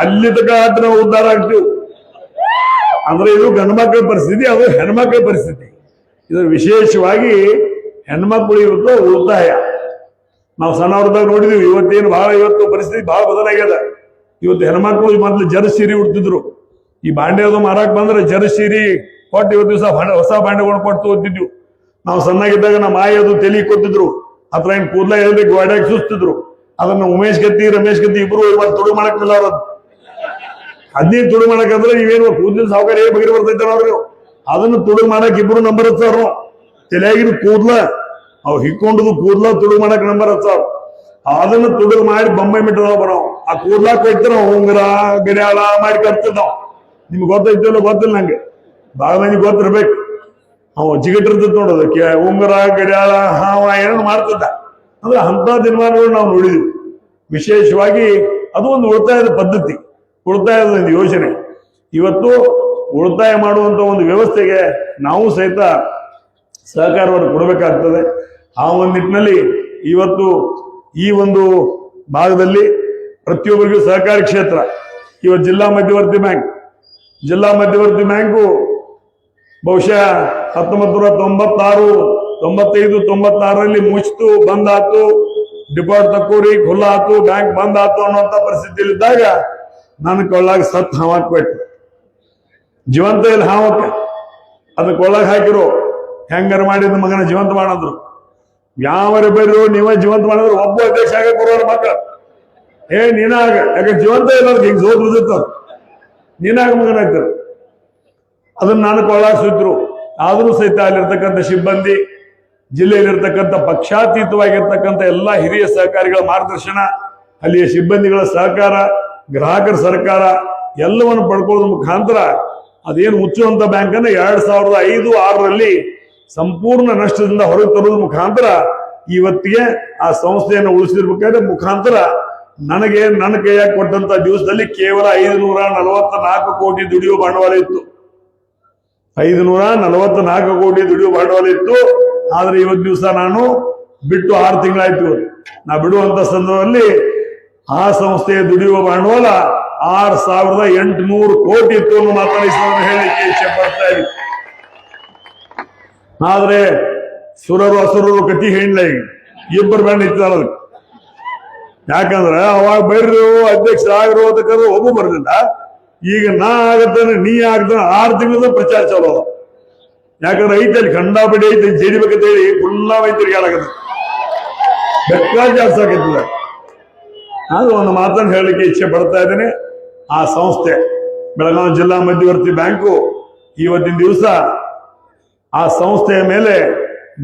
A: ಅಲ್ಲಿ ತನಕ ನಾವು ಉದ್ಧಾರ ಆಗ್ತೀವಿ ಅಂದ್ರೆ ಇದು ಗಂಡು ಮಕ್ಕಳ ಪರಿಸ್ಥಿತಿ, ಅದು ಹೆಣ್ಮಕ್ಳ ಪರಿಸ್ಥಿತಿ. ಇದು ವಿಶೇಷವಾಗಿ ಹೆಣ್ಮಕ್ಳು ಇವತ್ತು ಉಳಿತಾಯ. ನಾವು ಸಣ್ಣವ್ರದಾಗ ನೋಡಿದೀವಿ, ಇವತ್ತೇನು ಬಹಳ ಇವತ್ತು ಪರಿಸ್ಥಿತಿ ಬಹಳ ಬದಲಾಗ್ಯದ. ಇವತ್ತು ಹೆಣ್ಮಕ್ಳು ಮೊದಲು ಜರ ಸೀರೆ ಉಡ್ತಿದ್ರು. ಈ ಬಾಂಡೆ ಅದು ಮಾರಾಕ್ ಬಂದ್ರೆ ಜರ ಸೀರೆ ಕೊಟ್ಟು ಇವತ್ತು ದಿವಸ ಹೊಸ ಬಾಂಡೆಗಳು ಕೊಟ್ಟು ಓದ್ತಿದ್ವು ನಾವು ಸಣ್ಣಾಗಿದ್ದಾಗ ನಮ್ಮ ಮಾಯ ಅದು ತೆಲಿ ಕೊತ್ತಿದ್ರು. ಅಥವಾ ಏನ್ ಕೂದ್ಲ ಹೇಳ್ಬೇಕು ಗೋಡ್ಯಾಗ ಸುಸ್ತಿದ್ರು. ಅದನ್ನ ಉಮೇಶ್ ಗತ್ತಿ ರಮೇಶ್ ಗತ್ತಿ ಇಬ್ರು ಇವತ್ತು ತುಡು ಮಾಡಕ್ ನಿಲ್ಲವ್ರ ಅದನ್ನೇ ತುಡು ಮಾಡಕಂದ್ರೆ ನೀವೇನು ಕೂದಲಿನ ಸಾವುಕಾರ ಏನ್ ಬಗೆರು ಬರ್ತೈತೆ ನೋಡ್ರಿ ಅದನ್ನ ತುಡು ಮಾಡಕ್ ಇಬ್ರು ನಂಬರ್ ಹಚ್ಚಾರು ತಲೆಯಾಗಿನ ಕೂದ್ಲ, ಅವ್ ಹಿಕ್ಕೊಂಡದು ಕೂದ್ಲ, ತುಡು ಮಾಡಕ್ ನಂಬರ್ ಹಚ್ಚಾರ. ಅದನ್ನ ತುಡು ಮಾಡಿ ಬೊಂಬೈ ಬರೋ ಆ ಕೂದ್ಲಾ ಕೊಯ್ತಾರ ಉಂಗರ, ಗಡಿಯಾಳ ಮಾಡಿ ಕರ್ತಿದ್ದಾವ್ ನಿಮ್ಗೆ ಗೊತ್ತೈತಿಲ್ಲ ಗೊತ್ತಿಲ್ಲ ನಂಗೆ. ಬಹಳ ಮಂದಿ ಗೊತ್ತಿರ್ಬೇಕು. ಅವ ಜಿಗಟಿರ್ತದ ನೋಡೋದು. ಉಂಗರ, ಗಡಿಯಾಳ, ಹಾವ ಏನೋ ಮಾಡ್ತಿದ್ದ. ಅಂದ್ರೆ ಅಂತ ದಿನಮಾನಗಳು ನಾವು ನೋಡಿದ್ವಿ. ವಿಶೇಷವಾಗಿ ಅದು ಒಂದು ಉಳಿತಾಯದ ಪದ್ಧತಿ. ಉಳಿತಾಯದ ಒಂದು ಯೋಜನೆ. ಇವತ್ತು ಉಳಿತಾಯ ಮಾಡುವಂತ ಒಂದು ವ್ಯವಸ್ಥೆಗೆ ನಾವು ಸಹಿತ ಸಹಕಾರವನ್ನು ಕೊಡಬೇಕಾಗ್ತದೆ. ಆ ಒಂದು ನಿಟ್ಟಿನಲ್ಲಿ ಇವತ್ತು ಈ ಒಂದು ಭಾಗದಲ್ಲಿ ಪ್ರತಿಯೊಬ್ಬರಿಗೂ ಸಹಕಾರಿ ಕ್ಷೇತ್ರ. ಇವತ್ತು ಜಿಲ್ಲಾ ಮಧ್ಯವರ್ತಿ ಬ್ಯಾಂಕ್. ಜಿಲ್ಲಾ ಮಧ್ಯವರ್ತಿ ಬ್ಯಾಂಕು ಬಹುಶಃ ಹತ್ತೊಂಬತ್ತು ನೂರ ತೊಂಬತ್ತಾರು ತೊಂಬತ್ತೈದು, ತೊಂಬತ್ತಾರರಲ್ಲಿ ಮುಚ್ಚಿತು ಬಂದಾತು ಡಿಪಾರ್ಟ್ ತಕ್ಕೋರಿ, ಖುಲ್ಲ ಆತು ಬ್ಯಾಂಕ್ ಬಂದ್ ಆತು ಅನ್ನುವಂಥ ಪರಿಸ್ಥಿತಿಯಲ್ಲಿ ಇದ್ದಾಗ ನನ್ನ ಕೊಳ್ಳಾಗ ಸತ್ ಹಾವಾಕ್ಬೇಕು ಜೀವಂತ ಇಲ್ಲಿ ಹಾವಕ್ಕೆ. ಅದನ್ನ ಕೊಳ್ಳಾಗ ಹಾಕಿರು. ಹೆಂಗಾರ ಮಾಡಿದ ಮಗನ ಜೀವಂತ ಮಾಡಿದ್ರು. ಯಾವ ಬೇರು ನೀವೇ ಜೀವಂತ ಮಾಡಿದ್ರು. ಒಬ್ಬ ಅಧ್ಯಕ್ಷ ಆಗ ಕೊಡೋರು ಮಗ ಏ, ನೀನಾಗ. ಯಾಕೆ ಜೀವಂತ ಇಲ್ಲ ಹಿಂಗ್ ಸೋದ್ ಬಿದ್ದಿತ್ತು ನೀನಾಗ ಮಗನ ಆಗ್ತಾರ ಅದನ್ನ ನಾನು ಸುತ್ತರು ಆದರೂ ಸಹಿತ ಅಲ್ಲಿರ್ತಕ್ಕಂಥ ಸಿಬ್ಬಂದಿ, ಜಿಲ್ಲೆಯಲ್ಲಿರ್ತಕ್ಕಂಥ ಪಕ್ಷಾತೀತವಾಗಿರ್ತಕ್ಕಂಥ ಎಲ್ಲ ಹಿರಿಯ ಸಹಕಾರಿಗಳ ಮಾರ್ಗದರ್ಶನ, ಅಲ್ಲಿಯ ಸಿಬ್ಬಂದಿಗಳ ಸಹಕಾರ ಗ್ರಾಹಕರ ಸರ್ಕಾರ ಎಲ್ಲವನ್ನು ಪಡ್ಕೊಳ್ಳೋದ್ರ ಮುಖಾಂತರ ಅದೇನು ಮುಚ್ಚುವಂತ ಬ್ಯಾಂಕ್ ಎರಡು ಸಾವಿರದ ಐದು, ಆರರಲ್ಲಿ ಸಂಪೂರ್ಣ ನಷ್ಟದಿಂದ ಹೊರಗೆ ತರೋದ್ರ ಮುಖಾಂತರ ಇವತ್ತಿಗೆ ಆ ಸಂಸ್ಥೆಯನ್ನು ಉಳಿಸಿರ್ಬೇಕಾದ್ರೆ ಮುಖಾಂತರ ನನಗೆ ನನ್ನ ಕೈಯಾಗಿ ಕೊಟ್ಟಂತ ದಿವಸದಲ್ಲಿ ಕೇವಲ ಐದು ನೂರ ನಲವತ್ತ ನಾಲ್ಕು ಕೋಟಿ ದುಡಿಯುವ ಬಂಡವಾಳ ಇತ್ತು. ಐದುನೂರ ನಲವತ್ತ ನಾಲ್ಕು ಕೋಟಿ ದುಡಿಯುವ ಬಂಡವಾಳ ಇತ್ತು. ಆದ್ರೆ ಇವತ್ತು ದಿವಸ ನಾನು ಬಿಟ್ಟು ಆರು ತಿಂಗಳಾಯ್ತು. ನಾ ಬಿಡುವಂತ ಸಂದರ್ಭದಲ್ಲಿ ಆ ಸಂಸ್ಥೆಯ ದುಡಿಯುವ ಬಂಡವಾಳ ಆರ್ ಸಾವಿರದ ಎಂಟುನೂರು ಕೋಟಿ ಇತ್ತು ಅನ್ನು ಮಾತನಾಡಿ ಹೇಳಲಿಕ್ಕೆ ಇಚ್ಛೆ ಪಡ್ತಾ ಇದ್ದೀನಿ ಆದ್ರೆ ಸುರರು ಅಸುರರು ಹೇಳಿಲ್ಲ ಈಗ. ಇಬ್ಬರು ಬ್ಯಾಂಡ್ ಇತ್ತಾರ ಅದಕ್ಕೆ. ಯಾಕಂದ್ರೆ ಅವಾಗ ಬೈರು ಅಧ್ಯಕ್ಷ ಆಗಿರೋ ಅದಕ್ಕಾದ್ರೆ ಒಬ್ಬ ಬರಲಿಲ್ಲ. ಈಗ ನಾ ಆಗತ್ತಾನೆ, ನೀ ಆಗ್ತಾನೆ ಆರು ತಿಂಗಳದ ಪ್ರಚಾರ ಚಲೋ ಯಾಕಂದ್ರೆ ಐತೆ ಅಲ್ಲಿ ಖಂಡಾಪಡಿ ಐತೆ ಜೇಡಿಬೇಕಂತ ಹೇಳಿ ಫುಲ್ಲಾ ವೈದ್ಯರಿಗೆ ಹೇಳಾಕತ್ತೆ ಬೇಕಾದ ಜಾಸ್ತಿ ಆಗತ್ತಿಲ್ಲ ಅದು ಒಂದು ಮಾತನ್ನು ಹೇಳಲಿಕ್ಕೆ ಇಚ್ಛೆ ಪಡ್ತಾ ಇದ್ದೇನೆ. ಆ ಸಂಸ್ಥೆ, ಬೆಳಗಾವಿ ಜಿಲ್ಲಾ ಮಧ್ಯವರ್ತಿ ಬ್ಯಾಂಕು ಇವತ್ತಿನ ದಿವಸ ಆ ಸಂಸ್ಥೆಯ ಮೇಲೆ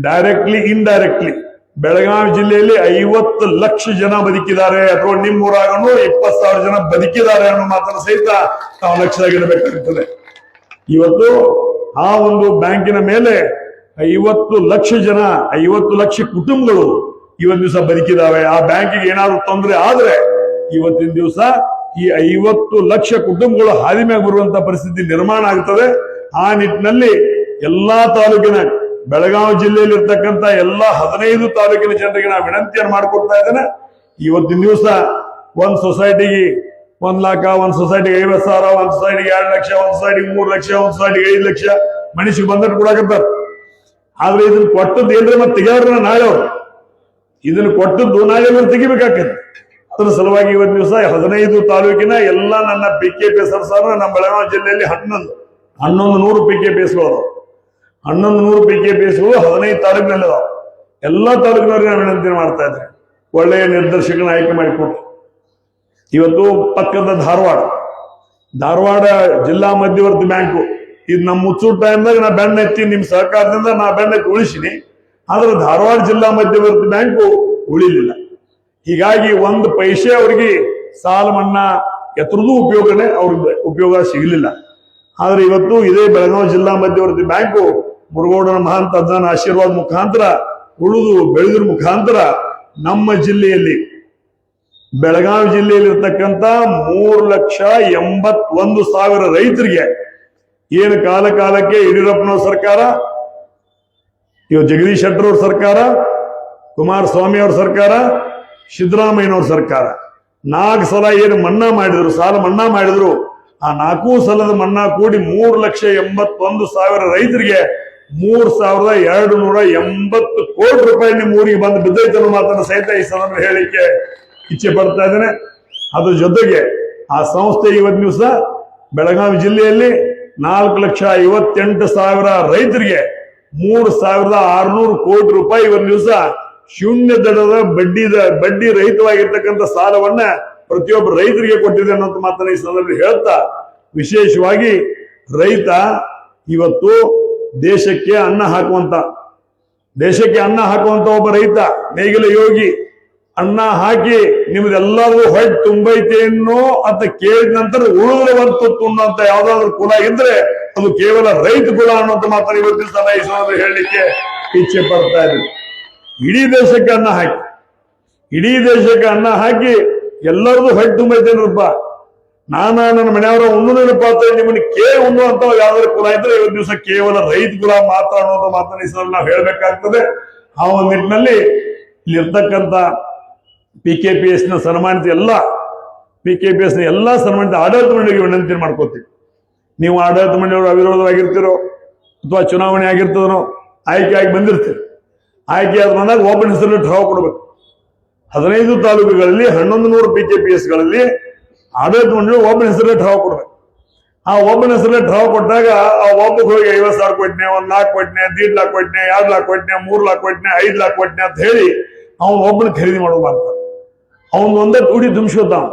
A: ಡೈರೆಕ್ಟ್ಲಿ ಇಂಡೈರೆಕ್ಟ್ಲಿ ಬೆಳಗಾವಿ ಜಿಲ್ಲೆಯಲ್ಲಿ ಐವತ್ತು ಲಕ್ಷ ಜನ ಬದುಕಿದ್ದಾರೆ ಅಥವಾ ನಿಮ್ಮೂರಾಗನು ಇಪ್ಪತ್ತು ಸಾವಿರ ಜನ ಬದುಕಿದ್ದಾರೆ ಅನ್ನೋ ಮಾತನ್ನು ಸಹಿತ ನಾವು ಲಕ್ಷ್ಯದಾಗಿಡಬೇಕಾಗ್ತದೆ ಇವತ್ತು ಆ ಒಂದು ಬ್ಯಾಂಕಿನ ಮೇಲೆ ಐವತ್ತು ಲಕ್ಷ ಜನ, ಐವತ್ತು ಲಕ್ಷ ಕುಟುಂಬಗಳು ಇವತ್ತು ದಿವಸ ಬದುಕಿದಾವೆ. ಆ ಬ್ಯಾಂಕಿಗೆ ಏನಾದ್ರು ತೊಂದರೆ ಆದ್ರೆ ಇವತ್ತಿನ ದಿವಸ ಈ ಐವತ್ತು ಲಕ್ಷ ಕುಟುಂಬಗಳು ಹಾದಿ ಬರುವಂತ ಪರಿಸ್ಥಿತಿ ನಿರ್ಮಾಣ ಆಗ್ತದೆ. ಆ ನಿಟ್ಟಿನಲ್ಲಿ ಎಲ್ಲಾ ತಾಲೂಕಿನ ಬೆಳಗಾವಿ ಜಿಲ್ಲೆಯಲ್ಲಿ ಇರ್ತಕ್ಕಂತ ಎಲ್ಲಾ ಹದಿನೈದು ತಾಲೂಕಿನ ಜನರಿಗೆ ನಾವು ವಿನಂತಿಯನ್ನು ಮಾಡಿಕೊಡ್ತಾ ಇದ್ದೇನೆ. ಇವತ್ತಿನ ದಿವಸ ಒಂದ್ ಸೊಸೈಟಿಗೆ ಒಂದ್ ಲಾಖ ಒಂದ್ ಸೊಸೈಟಿಗೆ ಐವತ್ ಸಾವಿರ, ಒಂದ್ ಸೊಸೈಟಿಗೆ ಎರಡು ಲಕ್ಷ, ಒಂದ್ ಸೊಸೈಟಿಗೆ ಮೂರು ಲಕ್ಷ, ಒಂದ್ ಸೊಸೈಟಿಗೆ ಐದು ಲಕ್ಷ ಮನುಷ್ಯ ಬಂದಟ್ಟು ಕೊಡಕತ್ತಾರ. ಆದ್ರೆ ಇದನ್ನ ಕೊಟ್ಟದ್ದು ಏನ್ರಿ ಮತ್ತೆ ತೆಗೆಯೋರ್ರ ನಾಳೆ ಅವ್ರು. ಇದನ್ನ ಕೊಟ್ಟದ್ದು ಅವ್ರು ತೆಗಿಬೇಕಾಗ್ತದೆ. ಅದರ ಸಲುವಾಗಿ ಇವತ್ತು ದಿವಸ ಹದಿನೈದು ತಾಲೂಕಿನ ಎಲ್ಲ ನನ್ನ ಪಿ ಕೆ ಪಿ ಸರ್ಸಾರ ನಮ್ಮ ಬೆಳಗಾವಿ ಜಿಲ್ಲೆಯಲ್ಲಿ ಹನ್ನೊಂದು. ಹನ್ನೊಂದು ನೂರು ಪಿ ಕೆ ಪಿ ಎಸ್ಗಳು ಅದಾವ. ಹನ್ನೊಂದು ನೂರು ಪಿ ಕೆ ಹದಿನೈದು ತಾಲೂಕಿನಲ್ಲಿ ಅದಾವ. ಎಲ್ಲ ತಾಲೂಕಿನವ್ರಿಗೆ ನಾನು ವಿನಂತಿ ಮಾಡ್ತಾ ಇದ್ದೆ ಒಳ್ಳೆಯ ನಿರ್ದೇಶಕನ ಆಯ್ಕೆ ಮಾಡಿಕೊಡ್ರಿ ಇವತ್ತು ಪಕ್ಕದ ಧಾರವಾಡ. ಧಾರವಾಡ ಜಿಲ್ಲಾ ಮಧ್ಯವರ್ತಿ ಬ್ಯಾಂಕು. ಇದು ನಮ್ಮ ಮುಚ್ಚೂರು ಟೈಮ್ದಾಗ ನಾ ಬೆಣ್ಣೆ ಎತ್ತಿ ನಿಮ್ಮ ಸಹಕಾರದಿಂದ ನಾ ಬೆಣ್ಣೆ ಉಳಿಸಿನಿ. ಆದ್ರೆ ಧಾರವಾಡ ಜಿಲ್ಲಾ ಮಧ್ಯವರ್ತಿ ಬ್ಯಾಂಕು ಉಳಿಲಿಲ್ಲ. ಹೀಗಾಗಿ ಒಂದು ಪೈಸೆ ಅವ್ರಿಗೆ ಸಾಲ ಮನ್ನಾ ಎತ್ತರದ್ದು ಉಪಯೋಗನೇ ಅವ್ರಿಗೆ ಉಪಯೋಗ ಸಿಗಲಿಲ್ಲ. ಆದ್ರೆ ಇವತ್ತು ಇದೇ ಬೆಳಗಾವಿ ಜಿಲ್ಲಾ ಮಧ್ಯವರ್ತಿ ಬ್ಯಾಂಕು ಮುರುಗೋಡನ ಮಹಾಂತ ಅಜ್ಜನ ಆಶೀರ್ವಾದ ಮುಖಾಂತರ ಉಳಿದು ಬೆಳೆದ್ರ ಮುಖಾಂತರ ನಮ್ಮ ಜಿಲ್ಲೆಯಲ್ಲಿ, ಬೆಳಗಾವಿ ಜಿಲ್ಲೆಯಲ್ಲಿ ಇರ್ತಕ್ಕಂಥ ಮೂರು ಲಕ್ಷ ಎಂಬತ್ತೊಂದು ಸಾವಿರ ರೈತರಿಗೆ ಏನು ಕಾಲ ಕಾಲಕ್ಕೆ ಯಡಿಯೂರಪ್ಪನವ್ರ ಸರ್ಕಾರ ಇವ್ ಜಗದೀಶ್ ಶೆಟ್ಟರ್ ಅವ್ರ ಸರ್ಕಾರ, ಕುಮಾರಸ್ವಾಮಿ ಅವ್ರ ಸರ್ಕಾರ ಸಿದ್ದರಾಮಯ್ಯನವ್ರ ಸರ್ಕಾರ. ನಾಲ್ಕು ಸಲ ಏನು ಮನ್ನಾ ಮಾಡಿದ್ರು, ಸಾಲ ಮನ್ನಾ ಮಾಡಿದ್ರು, ಆ ನಾಲ್ಕು ಸಲದ ಮನ್ನಾ ಕೂಡಿ ಮೂರು ಲಕ್ಷ ಎಂಬತ್ತೊಂದು ಸಾವಿರ ರೈತರಿಗೆ ಮೂರ್ ಸಾವಿರದ ಎರಡು ನೂರ ಎಂಬತ್ತು ಕೋಟಿ ರೂಪಾಯಿ ನಿಮ್ಮ ಊರಿಗೆ ಬಂದು ಬಿದ್ದೈತೆ ಅನ್ನೋ ಮಾತನ್ನು ಸಹಿತ ಈ ಸಲ ಹೇಳಿಕೆ ಇಚ್ಛೆ ಪಡ್ತಾ ಇದ್ದೇನೆ. ಅದ್ರ ಜೊತೆಗೆ ಆ ಸಂಸ್ಥೆ ಇವತ್ತು ದಿವಸ ಬೆಳಗಾವಿ ಜಿಲ್ಲೆಯಲ್ಲಿ ನಾಲ್ಕು ಲಕ್ಷ ಐವತ್ತೆಂಟು ಸಾವಿರ ರೈತರಿಗೆ ಮೂರು ಸಾವಿರದ ಆರುನೂರು ಕೋಟಿ ರೂಪಾಯಿ ಒಂದು ದಿವಸ ಶೂನ್ಯ ದಡದ ಬಡ್ಡಿ ಬಡ್ಡಿ ರಹಿತವಾಗಿರ್ತಕ್ಕಂಥ ಸಾಲವನ್ನ ಪ್ರತಿಯೊಬ್ಬ ರೈತರಿಗೆ ಕೊಟ್ಟಿದೆ ಅನ್ನೋ ಮಾತನ್ನ ಈ ಸಂದರ್ಭದಲ್ಲಿ ಹೇಳ್ತಾ, ವಿಶೇಷವಾಗಿ ರೈತ ಇವತ್ತು ದೇಶಕ್ಕೆ ಅನ್ನ ಹಾಕುವಂತ, ದೇಶಕ್ಕೆ ಅನ್ನ ಹಾಕುವಂತ ಒಬ್ಬ ರೈತ, ನೇಗಿಲ ಯೋಗಿ, ಅನ್ನ ಹಾಕಿ ನಿಮ್ದೆಲ್ಲರೂ ಹೊಟ್ಟೆ ತುಂಬೈತೇನೋ ಅಂತ ಕೇಳಿದ ನಂತರ ಉಳಿದವಂತು ತುಂಡಂತ ಯಾವ್ದಾದ್ರು ಕುಲ ಇದ್ರೆ ಅದು ಕೇವಲ ರೈತ ಕುಲ ಅನ್ನೋದು ಮಾತ್ರ ಇವತ್ತಿನ ಸಲ ಈ ಸಂದರ್ಭದಲ್ಲಿ ಹೇಳಲಿಕ್ಕೆ ಇಚ್ಛೆ ಪಡ್ತಾ ಇದ್ರು ಇಡೀ ದೇಶಕ್ಕೆ ಅನ್ನ ಹಾಕಿ, ಇಡೀ ದೇಶಕ್ಕೆ ಅನ್ನ ಹಾಕಿ ಎಲ್ಲರದು ಹೊಟ್ಟೆ ತುಂಬೈತೇನಪ್ಪ ನಾನ ನನ್ನ ಮನೆಯವರ ಉಣ್ಣುನೇನಪ್ಪ ಅಂತ ನಿಮ್ಮನ್ನ ಒಂದು ಅಂತ ಯಾವ್ದಾದ್ರು ಕುಲ ಇದ್ರೆ ಇವತ್ತು ದಿವಸ ಕೇವಲ ರೈತ ಕುಲ ಮಾತ್ರ ಅನ್ನೋದು ಮಾತನ್ನ ಈ ನಾವು ಹೇಳ್ಬೇಕಾಗ್ತದೆ. ಆ ಒಂದು ನಿಟ್ಟಿನಲ್ಲಿ ಇಲ್ಲಿರ್ತಕ್ಕಂಥ ಪಿ ಕೆ ಪಿ ಎಸ್ನ ಸನ್ಮಾನಿತ ಎಲ್ಲ ಪಿ ಕೆ ಪಿ ಎಸ್ನ ಎಲ್ಲಾ ಸನ್ಮಾನಿತ ಆಡಳಿತ ಮಂಡಳಿಗೆ ವಿನಂತಿ ಮಾಡ್ಕೋತೀವಿ. ನೀವು ಆಡಳಿತ ಮಂಡಳಿಯವರು ಅವಿರೋಧವಾಗಿರ್ತೀರೋ ಅಥವಾ ಚುನಾವಣೆ ಆಗಿರ್ತದನೋ, ಆಯ್ಕೆ ಆಗಿ ಬಂದಿರ್ತೀರಿ. ಆಯ್ಕೆ ಆದ ಬಂದಾಗ ಒಬ್ಬನ ಹೆಸರಲ್ಲಿ ಡ್ರಾವ್ ಕೊಡ್ಬೇಕು. ಹದಿನೈದು ತಾಲೂಕುಗಳಲ್ಲಿ ಹನ್ನೊಂದು ನೂರು ಪಿ ಕೆ ಪಿ ಎಸ್ಗಳಲ್ಲಿ ಆಡಳಿತ ಮಂಡಳಿ ಒಬ್ಬನ ಹೆಸರಲ್ಲಿ ಡ್ರಾವ್ ಕೊಡ್ಬೇಕು. ಆ ಒಬ್ಬನ ಹೆಸರಲ್ಲಿ ಡ್ರಾವ್ ಕೊಟ್ಟಾಗ ಆ ಒಬ್ಬಕ್ಕೆ ಹೋಗಿ ಐವತ್ ಸಾವಿರ ಕೊಟ್ನೆ, ಒಂದ್ ನಾಲ್ಕು ಕೊಟ್ನೆ, ದೀಡ್ ಲಾಕ್ ಕೊಟ್ಟನೆ ಎರಡು ಲಾಕ್ ಕೊಟ್ಟನೆ ಮೂರ್ ಲಾಕ್ ಕೊಟ್ನೆ, ಐದ್ ಲಾಕ್ ಕೊಟ್ಟನೆ ಅಂತ ಹೇಳಿ ಅವನು ಒಬ್ಬನ ಖರೀದಿ ಮಾಡ್ತಾನೆ ಅವನ್ ಒಂದೇ ದುಡಿ ತುಂಬಿಸ್ಕೊತಾವ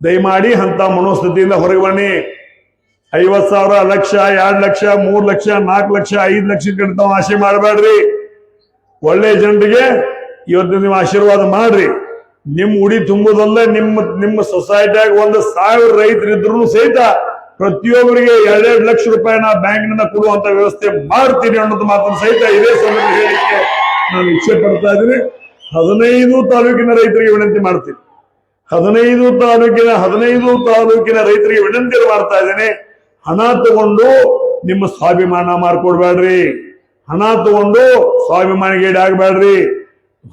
A: ದಯಮಾಡಿ ಅಂತ ಮನೋಸ್ಥಿತಿಯಿಂದ ಹೊರಗೆ ಬನ್ನಿ. ಐವತ್ ಸಾವಿರ, ಲಕ್ಷ, ಎರಡ್ ಲಕ್ಷ, ಮೂರ್ ಲಕ್ಷ, ನಾಲ್ಕು ಲಕ್ಷ, ಐದು ಲಕ್ಷ ತಾವು ಆಸೆ ಮಾಡಬೇಡ್ರಿ. ಒಳ್ಳೆ ಜನರಿಗೆ ಇವತ್ತು ನೀವು ಆಶೀರ್ವಾದ ಮಾಡ್ರಿ. ನಿಮ್ ಉಡಿ ತುಂಬುದಲ್ಲೇ ನಿಮ್ಮ ನಿಮ್ಮ ಸೊಸೈಟಿಯಾಗ ಒಂದು ಸಾವಿರ ರೈತರಿದ್ರು ಸಹಿತ ಪ್ರತಿಯೊಬ್ಬರಿಗೆ ಎರಡೆರಡು ಲಕ್ಷ ರೂಪಾಯಿನ ಬ್ಯಾಂಕ್ನಿಂದ ಕೊಡುವಂತ ವ್ಯವಸ್ಥೆ ಮಾಡ್ತೀನಿ ಅನ್ನೋದು ಮಾತನ್ನು ಸಹಿತ ಇದೇ ಸಂದರ್ಭ ಹೇಳಿಕೆ ನಾನು ಇಚ್ಛೆ ಪಡ್ತಾ ಇದ್ದೀನಿ. ಹದಿನೈದು ತಾಲೂಕಿನ ರೈತರಿಗೆ ವಿನಂತಿ ಮಾಡ್ತೀನಿ. ಹದಿನೈದು ತಾಲೂಕಿನ ಹದಿನೈದು ತಾಲೂಕಿನ ರೈತರಿಗೆ ವಿನಂತಿ ಮಾಡ್ತಾ ಇದ್ದೇನೆ. ಹಣ ತಗೊಂಡು ನಿಮ್ಮ ಸ್ವಾಭಿಮಾನ ಮಾರ್ಕೊಡ್ಬೇಡ್ರಿ ಹಣ ತಗೊಂಡು ಸ್ವಾಭಿಮಾನಿಗೆ ಆಗ್ಬೇಡ್ರಿ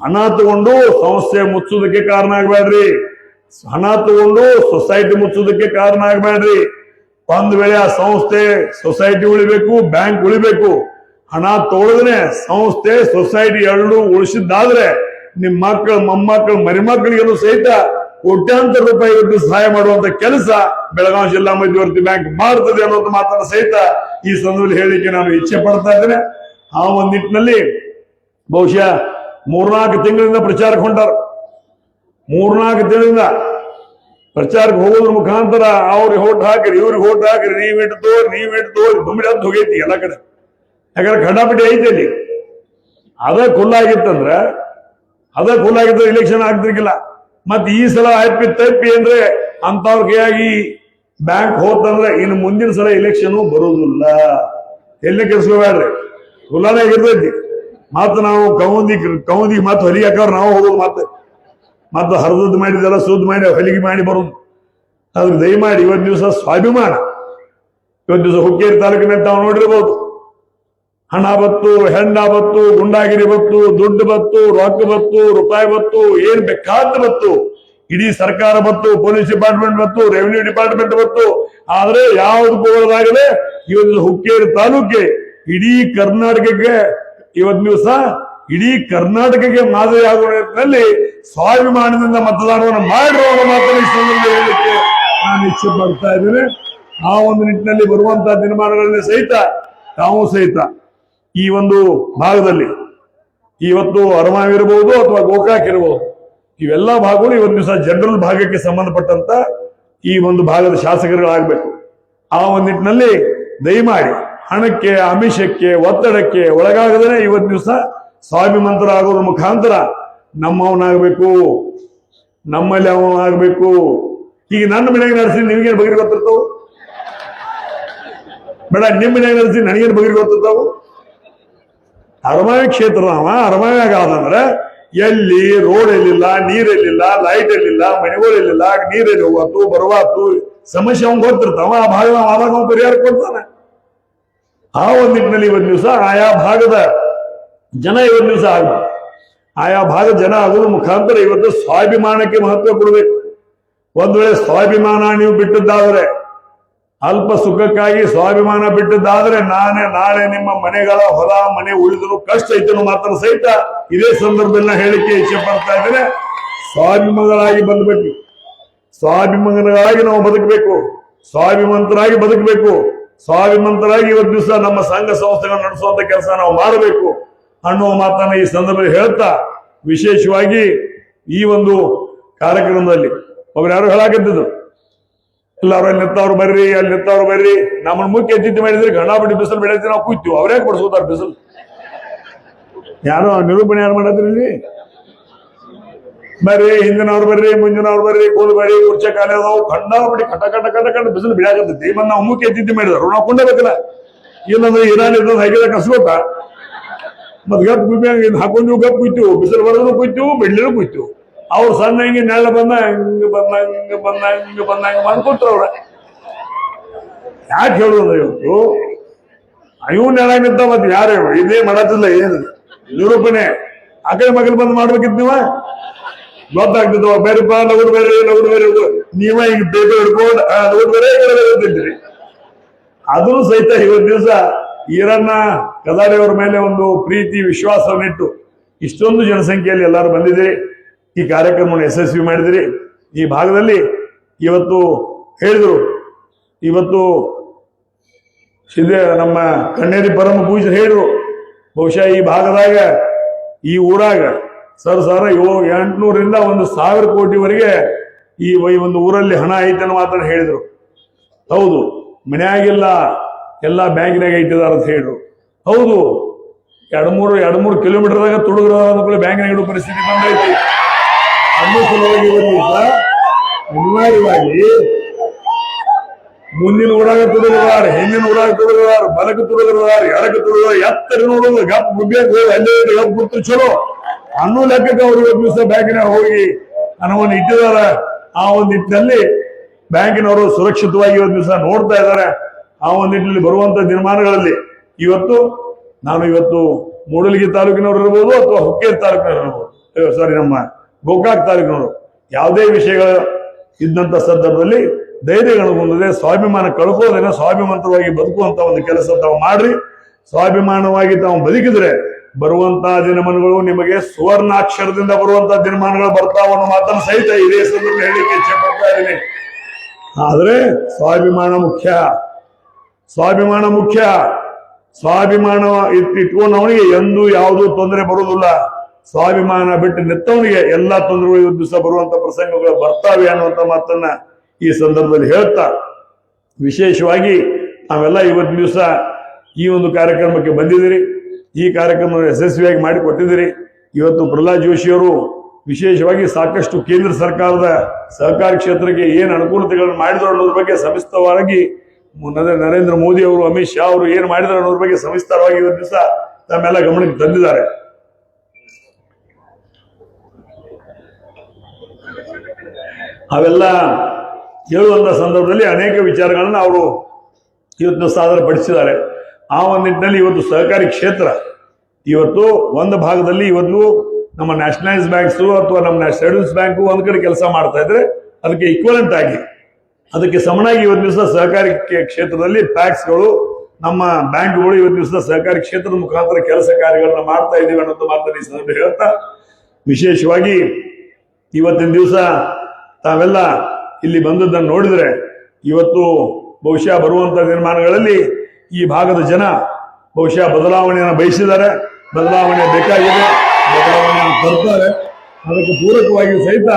A: ಹಣ ತಗೊಂಡು ಸಂಸ್ಥೆ ಮುಚ್ಚೋದಕ್ಕೆ ಕಾರಣ ಆಗ್ಬೇಡ್ರಿ. ಹಣ ತಗೊಂಡು ಸೊಸೈಟಿ ಮುಚ್ಚೋದಕ್ಕೆ ಕಾರಣ ಆಗಬೇಡ್ರಿ. ಒಂದ್ ವೇಳೆ ಆ ಸಂಸ್ಥೆ, ಸೊಸೈಟಿ ಉಳಿಬೇಕು, ಬ್ಯಾಂಕ್ ಉಳಿಬೇಕು. ಹಣ ತಗೊಳದ್ರೆ ಸಂಸ್ಥೆ, ಸೊಸೈಟಿ ಎರಡು ಉಳಿಸಿದ್ದಾದ್ರೆ ನಿಮ್ ಮಕ್ಕಳು, ಮೊಮ್ಮಕ್ಕಳು, ಮರಿಮಕ್ಕಳಿಗೆಲ್ಲೂ ಸಹಿತ ಕೋಟ್ಯಾಂತರ ರೂಪಾಯಿ ಇವತ್ತು ಸಹಾಯ ಮಾಡುವಂತ ಕೆಲಸ ಬೆಳಗಾವಿ ಜಿಲ್ಲಾ ಮಧ್ಯವರ್ತಿ ಬ್ಯಾಂಕ್ ಮಾಡ್ತದೆ ಅನ್ನೋದು ಮಾತನ್ನ ಸಹಿತ ಈ ಸಂದರ್ಭದಲ್ಲಿ ಹೇಳಲಿಕ್ಕೆ ನಾನು ಇಚ್ಛೆ ಪಡ್ತಾ ಇದ್ದೇನೆ. ಆ ಒಂದ್ ನಿಟ್ಟಿನಲ್ಲಿ ಬಹುಶಃ ಮೂರ್ನಾಲ್ಕು ತಿಂಗಳಿಂದ ಪ್ರಚಾರಕ್ಕೆ ಹೊಂಟಾರ ಮೂರ್ನಾಲ್ಕು ತಿಂಗಳಿಂದ ಪ್ರಚಾರಕ್ಕೆ ಹೋಗೋದ್ರ ಮುಖಾಂತರ ಅವ್ರಿಗೆ ಹೋಟ್ ಹಾಕಿರಿ, ಇವ್ರಿಗೆ ಹೋಟ್ ಹಾಕಿರಿ, ನೀವ್ ಇಟ್ಟು ತೋರಿ, ನೀವ್ ಇಟ್ಟು ತೋರಿ ದುಮ್ಮಿಡಿ ಅಂತ ಹೋಗೈತಿ ಎಲ್ಲ ಕಡೆ. ಯಾಕಂದ್ರೆ ಖಂಡಾಪಟ್ಟಿ ಐತೆ ಅಲ್ಲಿ ಅದ ಕುಲ್ಲಾಗಿತ್ತಂದ್ರ ಅದ ಖುಲ್ಲಾಗಿತ್ತು ಇಲೆಕ್ಷನ್ ಆಗ್ತಿರ್ಕಿಲ್ಲ ಮತ್ ಈ ಸಲ ಐಪಿ ತಪ್ಪಿ ಅಂದ್ರೆ ಅಂತವ್ರಿಗೆ ಆಗಿ ಬ್ಯಾಂಕ್ ಹೋತಂದ್ರೆ ಇನ್ನು ಮುಂದಿನ ಸಲ ಇಲೆಕ್ಷನ್ ಬರೋದಿಲ್ಲ ಎಲ್ಲಿ ಕೆಲ್ಸ್ಕೋಬೇಡ್ರಿ ಗುಲಾನೇ ಆಗಿರ್ತೈತಿ. ಮತ್ ನಾವು ಕೌಂದಿ ಕೌಂದಿ ಮತ್ ಹೊಲಿಗೆ ಹಾಕವ್ರ ನಾವು ಹೋಗೋದು ಮತ್ತೆ. ಮತ್ತು ಹರಿದದ್ದು ಮಾಡಿದೆಲ್ಲ ಸುದ್ದು ಮಾಡಿ ಹೊಲಿಗೆ ಮಾಡಿ ಬರೋದು. ಅದ್ರ ದಯಮಾಡಿ ಇವತ್ತು ದಿವಸ ಸ್ವಾಭಿಮಾನ. ಇವತ್ತು ದಿವಸ ಹುಕ್ಕೇರಿ ತಾಲೂಕಿನಂತ ನಾವು ನೋಡಿರ್ಬೋದು. ಹಣ ಬತ್ತು, ಹೆಣ್ಣ ಬತ್ತು, ಗುಂಡಾಗಿರಿ ಬತ್ತು, ದುಡ್ಡು ಬತ್ತು, ರೊಕ್ಕ ಬತ್ತು, ರೂಪಾಯಿ ಬತ್ತು, ಏನ್ ಬೇಕಾದ ಬತ್ತು. ಇಡೀ ಸರ್ಕಾರ ಬತ್ತು, ಪೊಲೀಸ್ ಡಿಪಾರ್ಟ್ಮೆಂಟ್ ಬತ್ತು, ರೆವಿನ್ಯೂ ಡಿಪಾರ್ಟ್ಮೆಂಟ್ ಬತ್ತು. ಆದ್ರೆ ಯಾವ್ದು ಹೋಗೋದಾಗದೆ ಇವತ್ತು ಹುಕ್ಕೇರಿ ತಾಲೂಕೆ, ಇಡೀ ಕರ್ನಾಟಕಕ್ಕೆ ಇವತ್ತು ದಿವಸ ಇಡೀ ಕರ್ನಾಟಕಕ್ಕೆ ಮಾದರಿ ಆಗುವ ನಿಟ್ಟಿನಲ್ಲಿ ಸ್ವಾಭಿಮಾನದಿಂದ ಮತದಾನವನ್ನು ಮಾಡಿರುವ ಮಾತನ್ನು ಹೇಳಲಿಕ್ಕೆ ನಾನು ಇಚ್ಛೆ ಪಡ್ತಾ ಇದ್ದೇನೆ. ಆ ಒಂದು ನಿಟ್ಟಿನಲ್ಲಿ ಬರುವಂತಹ ದಿನಮಾನಗಳಲ್ಲಿ ಸಹಿತ, ತಾವು ಸಹಿತ ಈ ಒಂದು ಭಾಗದಲ್ಲಿ. ಇವತ್ತು ಅರಮಾವ್ ಇರಬಹುದು ಅಥವಾ ಗೋಕಾಕ್ ಇರಬಹುದು ಇವೆಲ್ಲ ಭಾಗಗಳು ಇವತ್ತು ದಿವಸ ಜನರಲ್ ಭಾಗಕ್ಕೆ ಸಂಬಂಧಪಟ್ಟಂತ ಈ ಒಂದು ಭಾಗದ ಶಾಸಕರುಗಳಾಗಬೇಕು. ಆ ಒಂದು ನಿಟ್ಟಿನಲ್ಲಿ ದಯಮಾಡಿ ಹಣಕ್ಕೆ ಆಮಿಷಕ್ಕೆ ಒತ್ತಡಕ್ಕೆ ಒಳಗಾಗದೇ ಇವತ್ತು ದಿವಸ ಸ್ವಾಭಿಮಂತರಾಗೋದ್ರ ಮುಖಾಂತರ ನಮ್ಮವನಾಗಬೇಕು, ನಮ್ಮಲ್ಲಿ ಅವನಾಗಬೇಕು. ಈಗ ನನ್ನ ಮನೆಗೆ ನಡೆಸಿ ನಿಮಗೇನು ಬಗೆರಿ ಗೊತ್ತಿರ್ತಾವು? ಬೇಡ, ನಿಮ್ಮ ಮನೆಗೆ ನಡೆಸಿ ನನಗೇನು ಬಗೆರಿ ಗೊತ್ತಿರ್ತಾವು? ಅರಮಾವಿ ಕ್ಷೇತ್ರದವ ಅರಮಾವಿಯಾಗ ಆದಂದ್ರೆ ಎಲ್ಲಿ ರೋಡ್ ಎಲ್ಲಿಲ್ಲ ನೀರ್ ಎಲ್ಲಿಲ್ಲ ಲೈಟ್ ಎಲ್ಲಿಲ್ಲ, ಮನೆಗಳು ಎಲ್ಲಿಲ್ಲ, ನೀರೆಲ್ಲಿ ಹೋಗತ್ತು ಬರುವಾತು ಸಮಸ್ಯೆ ಅವ್ನು ಗೊತ್ತಿರ್ತಾವ, ಆ ಭಾಗ ಆದಾಗ ಅವ್ನು ಪರಿಹಾರ ಕೊಡ್ತಾನೆ. ಆ ಒಂದ್ ನಿಟ್ಟಿನಲ್ಲಿ ಇವತ್ತು ದಿವಸ ಆಯಾ ಭಾಗದ ಜನ ಇವತ್ತು ದಿವಸ ಆಗ್ಬೇಕು ಆಯಾ ಭಾಗದ ಜನ ಆಗೋದ್ರ ಮುಖಾಂತರ ಇವತ್ತು ಸ್ವಾಭಿಮಾನಕ್ಕೆ ಮಹತ್ವ ಕೊಡಬೇಕು. ಒಂದ್ ವೇಳೆ ಸ್ವಾಭಿಮಾನ ನೀವು ಬಿಟ್ಟದ್ದಾದ್ರೆ ಅಲ್ಪ ಸುಖಕ್ಕಾಗಿ ಸ್ವಾಭಿಮಾನ ಬಿಟ್ಟದ್ದಾದ್ರೆ ನಾನೇ, ನಾಳೆ ನಿಮ್ಮ ಮನೆಗಳ ಹೊಲ, ಮನೆ ಉಳಿದನು ಕಷ್ಟ ಐತನು ಮಾತ್ರ ಸಹಿತ ಇದೇ ಸಂದರ್ಭದಲ್ಲಿ ಹೇಳಿಕೆ ಇಚ್ಛೆ ಪಡ್ತಾ ಇದ್ದೇನೆ. ಸ್ವಾಭಿಮಾನಗಳಾಗಿ ಬಂದ್ಬೇಕು ಸ್ವಾಭಿಮಾನಗಳಾಗಿ ನಾವು ಬದುಕಬೇಕು. ಸ್ವಾಭಿಮಂತರಾಗಿ ಬದುಕಬೇಕು. ಸ್ವಾಭಿಮಂತರಾಗಿ ಇವತ್ತು ದಿವಸ ನಮ್ಮ ಸಂಘ ಸಂಸ್ಥೆಗಳು ನಡೆಸುವಂತ ಕೆಲಸ ನಾವು ಮಾಡಬೇಕು ಅನ್ನುವ ಮಾತನ್ನ ಈ ಸಂದರ್ಭದಲ್ಲಿ ಹೇಳ್ತಾ ವಿಶೇಷವಾಗಿ ಈ ಒಂದು ಕಾರ್ಯಕ್ರಮದಲ್ಲಿ. ಒಬ್ರು ಯಾರು ಹೇಳಾಕತ್ತಿದ್ರು. ಎಲ್ಲಾರು ಅಲ್ಲಿ ನಿಂತವ್ರು ಬರ್ರಿ, ಅಲ್ಲಿ ನಿಂತವ್ರು ಬರ್ರಿ. ನಮ್ಮನ್ ಮುಖ್ಯ ಎದ್ದಿದ್ದು ಮಾಡಿದ್ರೆ ಗಣಾಪಟ್ಟಿ ಬಿಸಿಲು ಬೆಳೆದ್ರೆ ನಾವು ಕೂತೀವಿ ಅವರೇ ಕೊಡ್ಸ್ಕೊತಾರ ಬಿಸಿಲು. ಯಾರೋ ನಿರೂಪಣೆ ಯಾರು ಮಾಡಿದ್ರಿ ಬರ್ರಿ, ಹಿಂದಿನವ್ರು ಬರ್ರಿ, ಮುಂದಿನವ್ರು ಬರ್ರಿ ಕೂಲ್ ಬರ್ರಿ ಕುರ್ಚೆ ಕಾಲ ಅದಾವು. ಬಿಡಿ ಕಟ ಕಟ ಕಟ ಕಟ ಬಿಸಿಲು ಬಿಡಾಕತ್ತೈತಿ ಮತ್ ನಾವು ಮುಖ್ಯ ಎದ್ದಿದ್ದು ಮಾಡಿದ್ರು ನಾವು ಕೊಂಡಬೇಕಲ್ಲ ಇಲ್ಲಂದ್ರೆ ಇರಾನ್ ಇದ್ದ ಹಾಕಿದ ಕಸ್ಕೋತ. ಮತ್ ಗಪ್ ಹಾಕೊಂಡು ಗಪ್ ಕುಯ್ತೀವಿ. ಬಿಸಿಲು ಬರೋದು ಕುಯ್ತೀವಿ ಬಿಡ್ಲಿರು ಕುಯ್ತೀವಿ. ಅವ್ರು ಸಣ್ಣ ಹಿಂಗೆ ನೆಳ ಬಂದ, ಹಿಂಗ ಬಂದ ಹಿಂಗ ಬಂದ ಹಿಂಗ ಬಂದ, ಹಿಂಗ ಕೊಟ್ರು ಅವ್ರ. ಯಾಕೆ ಹೇಳುದು ಇವತ್ತು? ಅಯ್ಯೂ, ನೆಲ ನಿಂತ ಮತ್ತೆ ಯಾರು ಇದೇ ಮಾಡತ್ತಿಲ್ಲ ಏನು ನಿರೂಪಣೆ. ಆ ಕಡೆ ಮಗಲ್ ಬಂದ್ ಮಾಡ್ಬೇಕಿದ್ದೀವ ನೀವ? ಗೊತ್ತಾಗ್ತಿದ್ವ, ಬೇರೆ ಪಾ ಲಗುಡ್ ಬೇರೆ ನಗರ ಬೇರೆ ನೀವ ಹಿಂಗ್ ಬೇಗ ಹಿಡ್ಕೊಂಡು ಬೇರೆ ಕಡೆ ಬೇರೆ ಸಹಿತ ಇವತ್ತು ದಿವಸ ಈರಣ್ಣ ಕದಾಡಿಯವರ ಮೇಲೆ ಒಂದು ಪ್ರೀತಿ, ವಿಶ್ವಾಸವನ್ನಿಟ್ಟು ಇಷ್ಟೊಂದು ಜನಸಂಖ್ಯೆಯಲ್ಲಿ ಎಲ್ಲರೂ ಬಂದಿದ್ದೀರಿ. ಈ ಕಾರ್ಯಕ್ರಮವನ್ನು ಯಶಸ್ವಿ ಮಾಡಿದಿರಿ. ಈ ಭಾಗದಲ್ಲಿ ಇವತ್ತು ಹೇಳಿದರು. ಇವತ್ತು ಸಿದ್ಧ ನಮ್ಮ ಕಣ್ಣೇರಿ ಪರಮ ಪೂಜೆ ಹೇಳಿದ್ರು. ಬಹುಶಃ ಈ ಭಾಗದಾಗ, ಈ ಊರಾಗ ಸರ್ ಸರ್ ಏಳು, ಎಂಟುನೂರಿಂದ ಒಂದು ಸಾವಿರ ಕೋಟಿವರೆಗೆ ಈ ಒಂದು ಊರಲ್ಲಿ ಹಣ ಐತೆ ಅನ್ನೋ ಮಾತ್ರ ಹೇಳಿದ್ರು. ಹೌದು, ಮನೆಯಾಗಿಲ್ಲ ಎಲ್ಲ ಬ್ಯಾಂಕಿನಾಗ ಇಟ್ಟಿದ್ದಾರೆ ಅಂತ ಹೇಳಿದ್ರು. ಹೌದು ಎರಡು ಮೂರು ಎರಡು ಮೂರು ಕಿಲೋಮೀಟರ್ದಾಗ ತುಡುಗ್ರ ಬ್ಯಾಂಕಿನಾಗ ಇಡೋ ಪರಿಸ್ಥಿತಿ ಬಂದೈತಿ. ಅನ್ನೋ ಸಲುವಾಗಿ ಬರಲಿಲ್ಲ ಅನಿವಾರ್ಯವಾಗಿ ಮುಂದಿನ ಊರಾಗ ತುಡುಗದಾರ ಹಿಂದಿನ ಊರಾಗ ತುಡುಗದಾರ ಬಲಕ್ಕೆ ತುಡುಗದಾರ ಎಡಕ್ಕೆ ತುಡುಗದಾರ ಎತ್ತರ ನೋಡೋದು, ಗಪ್ ಹೋಗಿ ಅಲ್ಲೇ ಗಪ್ ಬಿಟ್ಟು ಚಲೋ. ಅನ್ನೋ ಲೆಕ್ಕಕ್ಕೆ ಅವರು ದಿವಸ ಬ್ಯಾಂಕಿನಾಗ ಹೋಗಿ ಹಣವನ್ನು ಇಟ್ಟಿದ್ದಾರೆ. ಆ ಒಂದು ನಿಟ್ಟಿನಲ್ಲಿ ಬ್ಯಾಂಕಿನವರು ಸುರಕ್ಷಿತವಾಗಿ ಒಂದು ದಿವಸ ನೋಡ್ತಾ ಇದ್ದಾರೆ. ಆ ಒಂದು ನಿಟ್ಟಿನಲ್ಲಿ ಬರುವಂತ ದಿನಮಾನಗಳಲ್ಲಿ ಇವತ್ತು ನಾನು ಇವತ್ತು ಮೂಡಲಗಿ ತಾಲೂಕಿನವರು ಇರ್ಬೋದು ಅಥವಾ ಹುಕ್ಕೇರಿ ತಾಲೂಕಿನವರು ಇರ್ಬೋದು. ಸಾರಿ ನಮ್ಮ ಗೋಕಾಕ್ ತಾಲೂಕಿನವರು ಯಾವುದೇ ವಿಷಯಗಳ ಇದ್ದಂಥ ಸಂದರ್ಭದಲ್ಲಿ ಧೈರ್ಯಗೊಳಗೊಂಡಿದೆ ಸ್ವಾಭಿಮಾನ ಕಳ್ಕೊಳ್ಳೋದೇನ ಸ್ವಾಭಿಮಂತವಾಗಿ ಬದುಕುವಂತ ಒಂದು ಕೆಲಸ ತಾವು ಮಾಡ್ರಿ. ಸ್ವಾಭಿಮಾನವಾಗಿ ತಾವು ಬದುಕಿದ್ರೆ ಬರುವಂತಹ ದಿನಮಾನಗಳು ನಿಮಗೆ ಸುವರ್ಣಾಕ್ಷರದಿಂದ ಬರುವಂತಹ ದಿನಮಾನಗಳು ಬರ್ತಾವ ಅನ್ನೋ ಮಾತನ್ನು ಸಹಿತ ಇದೇ ಸಂದರ್ಭ ಹೇಳಿಕೆ ಇಚ್ಛೆ ಪಡ್ತಾ ಇದ್ದೀನಿ. ಆದ್ರೆ ಸ್ವಾಭಿಮಾನ ಮುಖ್ಯ. ಸ್ವಾಭಿಮಾನ ಮುಖ್ಯ. ಸ್ವಾಭಿಮಾನ ಇಟ್ ಇಟ್ಕೊಂಡು ಅವನಿಗೆ ಎಂದೂ ಯಾವುದೂ ತೊಂದರೆ ಬರುವುದಿಲ್ಲ. ಸ್ವಾಭಿಮಾನ ಬಿಟ್ಟು ನಿತ್ತವನಿಗೆ ಎಲ್ಲಾ ತೊಂದರೆಗಳು ಇವತ್ತು ದಿವಸ ಬರುವಂತ ಪ್ರಸಂಗಗಳು ಬರ್ತಾವೆ ಅನ್ನುವಂತ ಮಾತನ್ನ ಈ ಸಂದರ್ಭದಲ್ಲಿ ಹೇಳ್ತಾ, ವಿಶೇಷವಾಗಿ ನಾವೆಲ್ಲ ಇವತ್ತು ದಿವಸ ಈ ಒಂದು ಕಾರ್ಯಕ್ರಮಕ್ಕೆ ಬಂದಿದ್ದೀರಿ. ಈ ಕಾರ್ಯಕ್ರಮ ಯಶಸ್ವಿಯಾಗಿ ಮಾಡಿಕೊಟ್ಟಿದ್ದೀರಿ. ಇವತ್ತು ಪ್ರಹ್ಲಾದ್ ಜೋಶಿಯವರು ವಿಶೇಷವಾಗಿ ಸಾಕಷ್ಟು ಕೇಂದ್ರ ಸರ್ಕಾರದ ಸಹಕಾರಿ ಕ್ಷೇತ್ರಕ್ಕೆ ಏನು ಅನುಕೂಲತೆಗಳನ್ನು ಮಾಡಿದ್ರು ಅನ್ನೋದ್ರ ಬಗ್ಗೆ ಸವಿಸ್ತರವಾಗಿ ನರೇಂದ್ರ ಮೋದಿ ಅವರು, ಅಮಿತ್ ಶಾ ಅವರು ಏನು ಮಾಡಿದ್ರು ಅನ್ನೋದ್ರ ಬಗ್ಗೆ ಸವಿಸ್ತಾರವಾಗಿ ಇವತ್ತು ದಿವಸ ತಮ್ಮೆಲ್ಲ ಗಮನಕ್ಕೆ ತಂದಿದ್ದಾರೆ. ಅವೆಲ್ಲ ಹೇಳುವಂಥ ಸಂದರ್ಭದಲ್ಲಿ ಅನೇಕ ವಿಚಾರಗಳನ್ನು ಅವರು ಇವತ್ತಿನ ಸಾಧನೆ ಪಡಿಸಿದ್ದಾರೆ ಆ ಒಂದು ನಿಟ್ಟಿನಲ್ಲಿ ಇವತ್ತು ಸಹಕಾರಿ ಕ್ಷೇತ್ರ, ಇವತ್ತು ಒಂದು ಭಾಗದಲ್ಲಿ ಇವತ್ತು ನಮ್ಮ ನ್ಯಾಷನಲೈಸ್ ಬ್ಯಾಂಕ್ಸು ಅಥವಾ ನಮ್ಮ ಶೆಡ್ಯೂಲ್ಸ್ ಬ್ಯಾಂಕು ಒಂದು ಕಡೆ ಕೆಲಸ ಮಾಡ್ತಾ ಇದ್ರೆ ಅದಕ್ಕೆ ಈಕ್ವಲೆಂಟ್ ಆಗಿ, ಅದಕ್ಕೆ ಸಮನಾಗಿ ಇವತ್ತು ದಿವಸ ಸಹಕಾರಿ ಕ್ಷೇತ್ರದಲ್ಲಿ ಪ್ಯಾಕ್ಸ್ಗಳು ನಮ್ಮ ಬ್ಯಾಂಕ್ಗಳು ಇವತ್ತು ದಿವಸ ಸಹಕಾರಿ ಕ್ಷೇತ್ರದ ಮುಖಾಂತರ ಕೆಲಸ ಕಾರ್ಯಗಳನ್ನ ಮಾಡ್ತಾ ಇದ್ದೀವಿ ಅನ್ನೋದು ಮಾತನ್ನ ಈ ಸಂದರ್ಭ ಹೇಳ್ತಾ, ವಿಶೇಷವಾಗಿ ಇವತ್ತಿನ ದಿವಸ ತಾವೆಲ್ಲ ಇಲ್ಲಿ ಬಂದದ್ದನ್ನು ನೋಡಿದ್ರೆ ಇವತ್ತು ಬಹುಶಃ ಬರುವಂತ ನಿರ್ಮಾಣಗಳಲ್ಲಿ ಈ ಭಾಗದ ಜನ ಬಹುಶಃ ಬದಲಾವಣೆಯನ್ನು ಬಯಸಿದ್ದಾರೆ. ಬದಲಾವಣೆ ಬೇಕಾಗಿದೆ. ಬದಲಾವಣೆಯನ್ನು ತರ್ತಾರೆ. ಅದಕ್ಕೆ ಪೂರಕವಾಗಿ ಸಹಿತ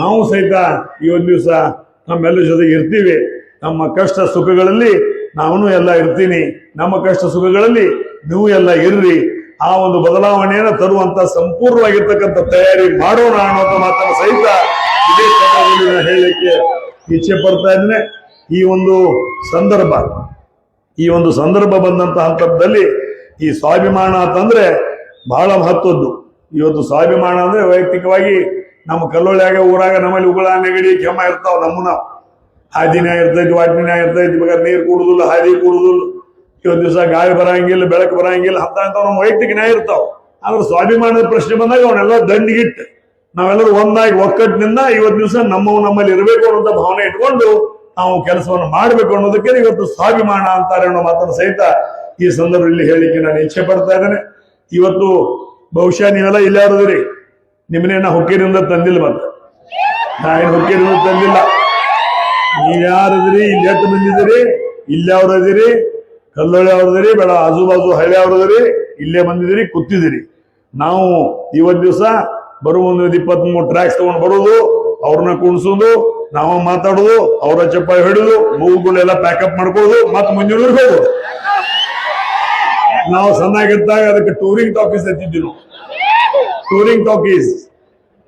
A: ನಾವು ಸಹಿತ ಈ ಒಂದು ದಿವಸ ನಮ್ಮೆಲ್ಲರ ಜೊತೆಗೆ ಇರ್ತೀವಿ. ನಮ್ಮ ಕಷ್ಟ ಸುಖಗಳಲ್ಲಿ ನಾನು ಎಲ್ಲ ಇರ್ತೀನಿ. ನಮ್ಮ ಕಷ್ಟ ಸುಖಗಳಲ್ಲಿ ನೀವು ಎಲ್ಲ ಇರ್ರಿ. ಆ ಒಂದು ಬದಲಾವಣೆಯನ್ನು ತರುವಂತ ಸಂಪೂರ್ಣವಾಗಿರ್ತಕ್ಕಂಥ ತಯಾರಿ ಮಾಡೋಣ ಅನ್ನುವಂಥ ಮಾತನ್ನು ಸಹಿತ ಇದೇ ಸಂದರ್ಭದಲ್ಲಿ ನಾನು ಹೇಳಲಿಕ್ಕೆ ಇಚ್ಛೆ ಪಡ್ತಾ ಇದ್ದೇನೆ. ಈ ಒಂದು ಸಂದರ್ಭ, ಈ ಒಂದು ಸಂದರ್ಭ ಬಂದಂತ ಹಂತದಲ್ಲಿ ಈ ಸ್ವಾಭಿಮಾನ ಅಂತಂದ್ರೆ ಬಹಳ ಮಹತ್ವದ್ದು. ಇವತ್ತು ಸ್ವಾಭಿಮಾನ ಅಂದ್ರೆ ವೈಯಕ್ತಿಕವಾಗಿ ನಮ್ಮ ಕಲ್ಲೊಳ್ಳಿಯಾಗ ಊರಾಗ ನಮ್ಮಲ್ಲಿ ಉಗುಳ, ನೆಗಡಿ, ಕೆಮ್ಮ ಇರ್ತಾವ ನಮ್ಮನ್ನ. ಹಾದಿನ ಇರ್ತೈತಿ ವಾಟಿನ ಇರ್ತೈತಿ, ಬೇಕಾದ್ರೆ ನೀರು ಕೂಡುದಿಲ್ಲ, ಹಾದಿ ಕೂಡುದಿಲ್ಲ. ಇವತ್ತು ದಿವಸ ಗಾಳಿ ಬರಂಗಿಲ್ಲ, ಬೆಳಕು ಬರಂಗಿಲ್ಲ ಅಂತ ನಮ್ಮ ವೈಯಕ್ತಿಕ ನ್ಯಾಯ ಇರ್ತಾವ. ಆದ್ರೆ ಸ್ವಾಭಿಮಾನದ ಪ್ರಶ್ನೆ ಬಂದಾಗ ಅವನ್ನೆಲ್ಲ ದಂಡಿಗಿಟ್ಟು. ನಾವೆಲ್ಲರೂ ಒಂದಾಗಿ ಒಕ್ಕಟ್ಟಿನಿಂದ ಇವತ್ತು ದಿವಸ ನಮ್ಮವು ನಮ್ಮಲ್ಲಿ ಇರಬೇಕು ಅನ್ನೋಂಥ ಭಾವನೆ ಇಟ್ಕೊಂಡು ನಾವು ಕೆಲಸವನ್ನು ಮಾಡಬೇಕು ಅನ್ನೋದಕ್ಕೆ ಇವತ್ತು ಸ್ವಾಭಿಮಾನ ಅಂತಾರೆ ಅನ್ನೋ ಮಾತನ್ನು ಸಹಿತ ಈ ಸಂದರ್ಭದಲ್ಲಿ ಹೇಳಿಕೆ ನಾನು ಇಚ್ಛೆ ಪಡ್ತಾ ಇದ್ದೇನೆ. ಇವತ್ತು ಬಹುಶಃ ನೀವೆಲ್ಲ ಇಲ್ಲಾರದ್ರಿ ನಿಮ್ಮನ್ನೇ ನಾ ಹುಕ್ಕೇರಿಂದ ತಂದಿಲ್ಲ ಮತ್ತೆ. ನಾ ಏನು ತಂದಿಲ್ಲ. ನೀವ್ಯಾರದ್ರಿ ಇಲ್ಲಿ ಬಂದಿದ್ದೀರಿ ಇಲ್ಲೇ ಕಲ್ಲೊಳ್ಳಿ ಅವ್ರದಿರಿ ಬೇಡ ಆಜು ಬಾಜು ಹಳ್ಳಿ ಅವ್ರದಿರಿ ಇಲ್ಲೇ ಬಂದಿದಿರಿ ಕೂತಿದಿರಿ ನಾವು ಇವತ್ತು ದಿವಸ ಬರುವ ಒಂದು ಇಪ್ಪತ್ತ್ ಮೂರು ಟ್ರ್ಯಾಕ್ಸ್ ತಗೊಂಡು ಬರೋದು, ಅವ್ರನ್ನ ಕುಣಿಸೋದು ನಾವು ಮಾತಾಡೋದು, ಅವರ ಚಪ್ಪಾಯಿ ಹಿಡಿದು ಮೂಗುಗಳೆಲ್ಲ ಪ್ಯಾಕಪ್ ಮಾಡ್ಕೊಳ್ಳೋದು, ಮತ್ತೆ ಮುಂಜಾನೆ ಹೋಗೋದು. ನಾವು ಸಣ್ಣಾಗಿದ್ದಾಗ ಅದಕ್ಕೆ ಟೂರಿಂಗ್ ಟಾಕೀಸ್ ಎತ್ತಿದ್ದೀವಿ ಟೂರಿಂಗ್ ಟಾಕೀಸ್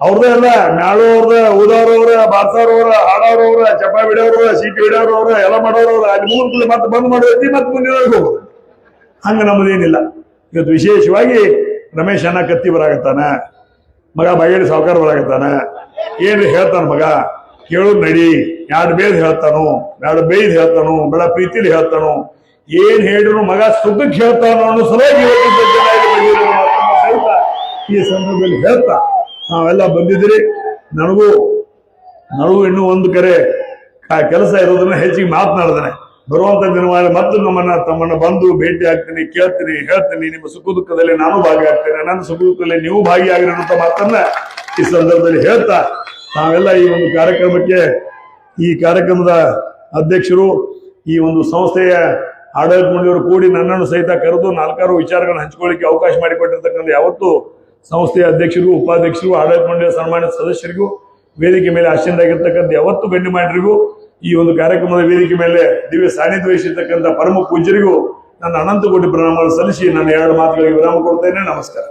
A: ಅವ್ರದೇ ಅಲ್ಲ ನಾಳೋರ್ದ ಊದವ್ರವ್ರ ಬಾರ್ಸವ್ರವ್ರ ಹಾಡೋರವ್ರ ಚಪ್ಪ ಬಿಡೋರು ಸೀಟಿ ಬಿಡೋರವ್ರ ಎಲ್ಲ ಮಾಡೋರವ್ರ ಅಲ್ಲಿ ಮೂರು ಮತ್ತೆ ಬಂದ್ ಮಾಡೋದಿ ಮತ್ತೆ ಮುಂದಿನ ಹೋಗೋದು. ಹಂಗ ನಮ್ಮದೇನಿಲ್ಲ ಇವತ್ತು ವಿಶೇಷವಾಗಿ ರಮೇಶ್ ಅಣ್ಣ ಕತ್ತಿ ಬರಾಕತ್ತಾನ, ಮಗ ಬಗೆಡಿ ಸಾವುಕಾರ ಬರಾಕತ್ತಾನ. ಏನು ಹೇಳ್ತಾನ ಮಗ? ಕೇಳು ನಡಿ ಎರಡು ಬೇದ್ ಹೇಳ್ತಾನು ಎರಡು ಬೇಯ್ದು ಹೇಳ್ತಾನು, ಬೇಡ ಪ್ರೀತಿಲಿ ಹೇಳ್ತಾನು, ಏನ್ ಹೇಳಿದ್ರು ಮಗ ಸುಖಕ್ಕೆ ಹೇಳ್ತಾನೋ ಅನ್ನೋ ಸಲುವಾಗಿ ಈ ಸಂದರ್ಭದಲ್ಲಿ ಹೇಳ್ತಾ ನಾವೆಲ್ಲ ಬಂದಿದ್ದೀರಿ. ನನಗೂ ನನಗೂ ಇನ್ನೂ ಒಂದು ಕರೆ. ಕೆಲಸ ಇರೋದನ್ನ ಹೆಚ್ಚಿಗೆ ಮಾತನಾಡಿದಾನೆ ಬರುವಂತ ದಿನವಾರ ಮತ್ತು ನಮ್ಮನ್ನ, ತಮ್ಮನ್ನ ಬಂದು ಭೇಟಿ ಆಗ್ತೀನಿ, ಕೇಳ್ತೀನಿ, ಹೇಳ್ತೀನಿ. ನಿಮ್ಮ ಸುಖ ದುಃಖದಲ್ಲಿ ನಾನು ಭಾಗಿಯಾಗ್ತೇನೆ. ನನ್ನ ಸುಖ ದುಃಖದಲ್ಲಿ ನೀವು ಭಾಗಿಯಾಗಿರೋ ಅಂತ ಮಾತನ್ನ ಈ ಸಂದರ್ಭದಲ್ಲಿ ಹೇಳ್ತಾ, ನಾವೆಲ್ಲ ಈ ಒಂದು ಕಾರ್ಯಕ್ರಮಕ್ಕೆ, ಈ ಕಾರ್ಯಕ್ರಮದ ಅಧ್ಯಕ್ಷರು, ಈ ಒಂದು ಸಂಸ್ಥೆಯ ಆಡಳಿತ ಮಂಡಳಿಯವರು ಕೂಡಿ ನನ್ನನ್ನು ಸಹಿತ ಕರೆದು ನಾಲ್ಕಾರು ವಿಚಾರಗಳನ್ನು ಹಂಚಿಕೊಳ್ಳಿಕ್ಕೆ ಅವಕಾಶ ಮಾಡಿಕೊಟ್ಟಿರ್ತಕ್ಕಂಥ ಯಾವತ್ತು ಸಂಸ್ಥೆಯ ಅಧ್ಯಕ್ಷರಿಗೂ ಉಪಾಧ್ಯಕ್ಷರಿಗೂ ಆಡಳಿತ ಮಂಡಳಿಯ ಸನ್ಮಾನ್ಯ ಸದಸ್ಯರಿಗೂ ವೇದಿಕೆ ಮೇಲೆ ಆಶೀನರಾಗಿರ್ತಕ್ಕಂಥ ಯಾವತ್ತು ಗಣ್ಯಮಾನ್ಯರಿಗೂ ಈ ಒಂದು ಕಾರ್ಯಕ್ರಮದ ವೇದಿಕೆ ಮೇಲೆ ದಿವ್ಯ ಸಾನ್ನಿಧ್ಯ ವಹಿಸಿರ್ತಕ್ಕಂಥ ಪರಮ ಪೂಜ್ಯರಿಗೂ ನನ್ನ ಅನಂತ ಕೋಟಿ ಪ್ರಣಾಮಗಳು ಸಲ್ಲಿಸಿ ನನ್ನ ಎರಡು ಮಾತುಗಳಿಗೆ ವಿರಾಮ ಕೊಡ್ತೇನೆ ನಮಸ್ಕಾರ.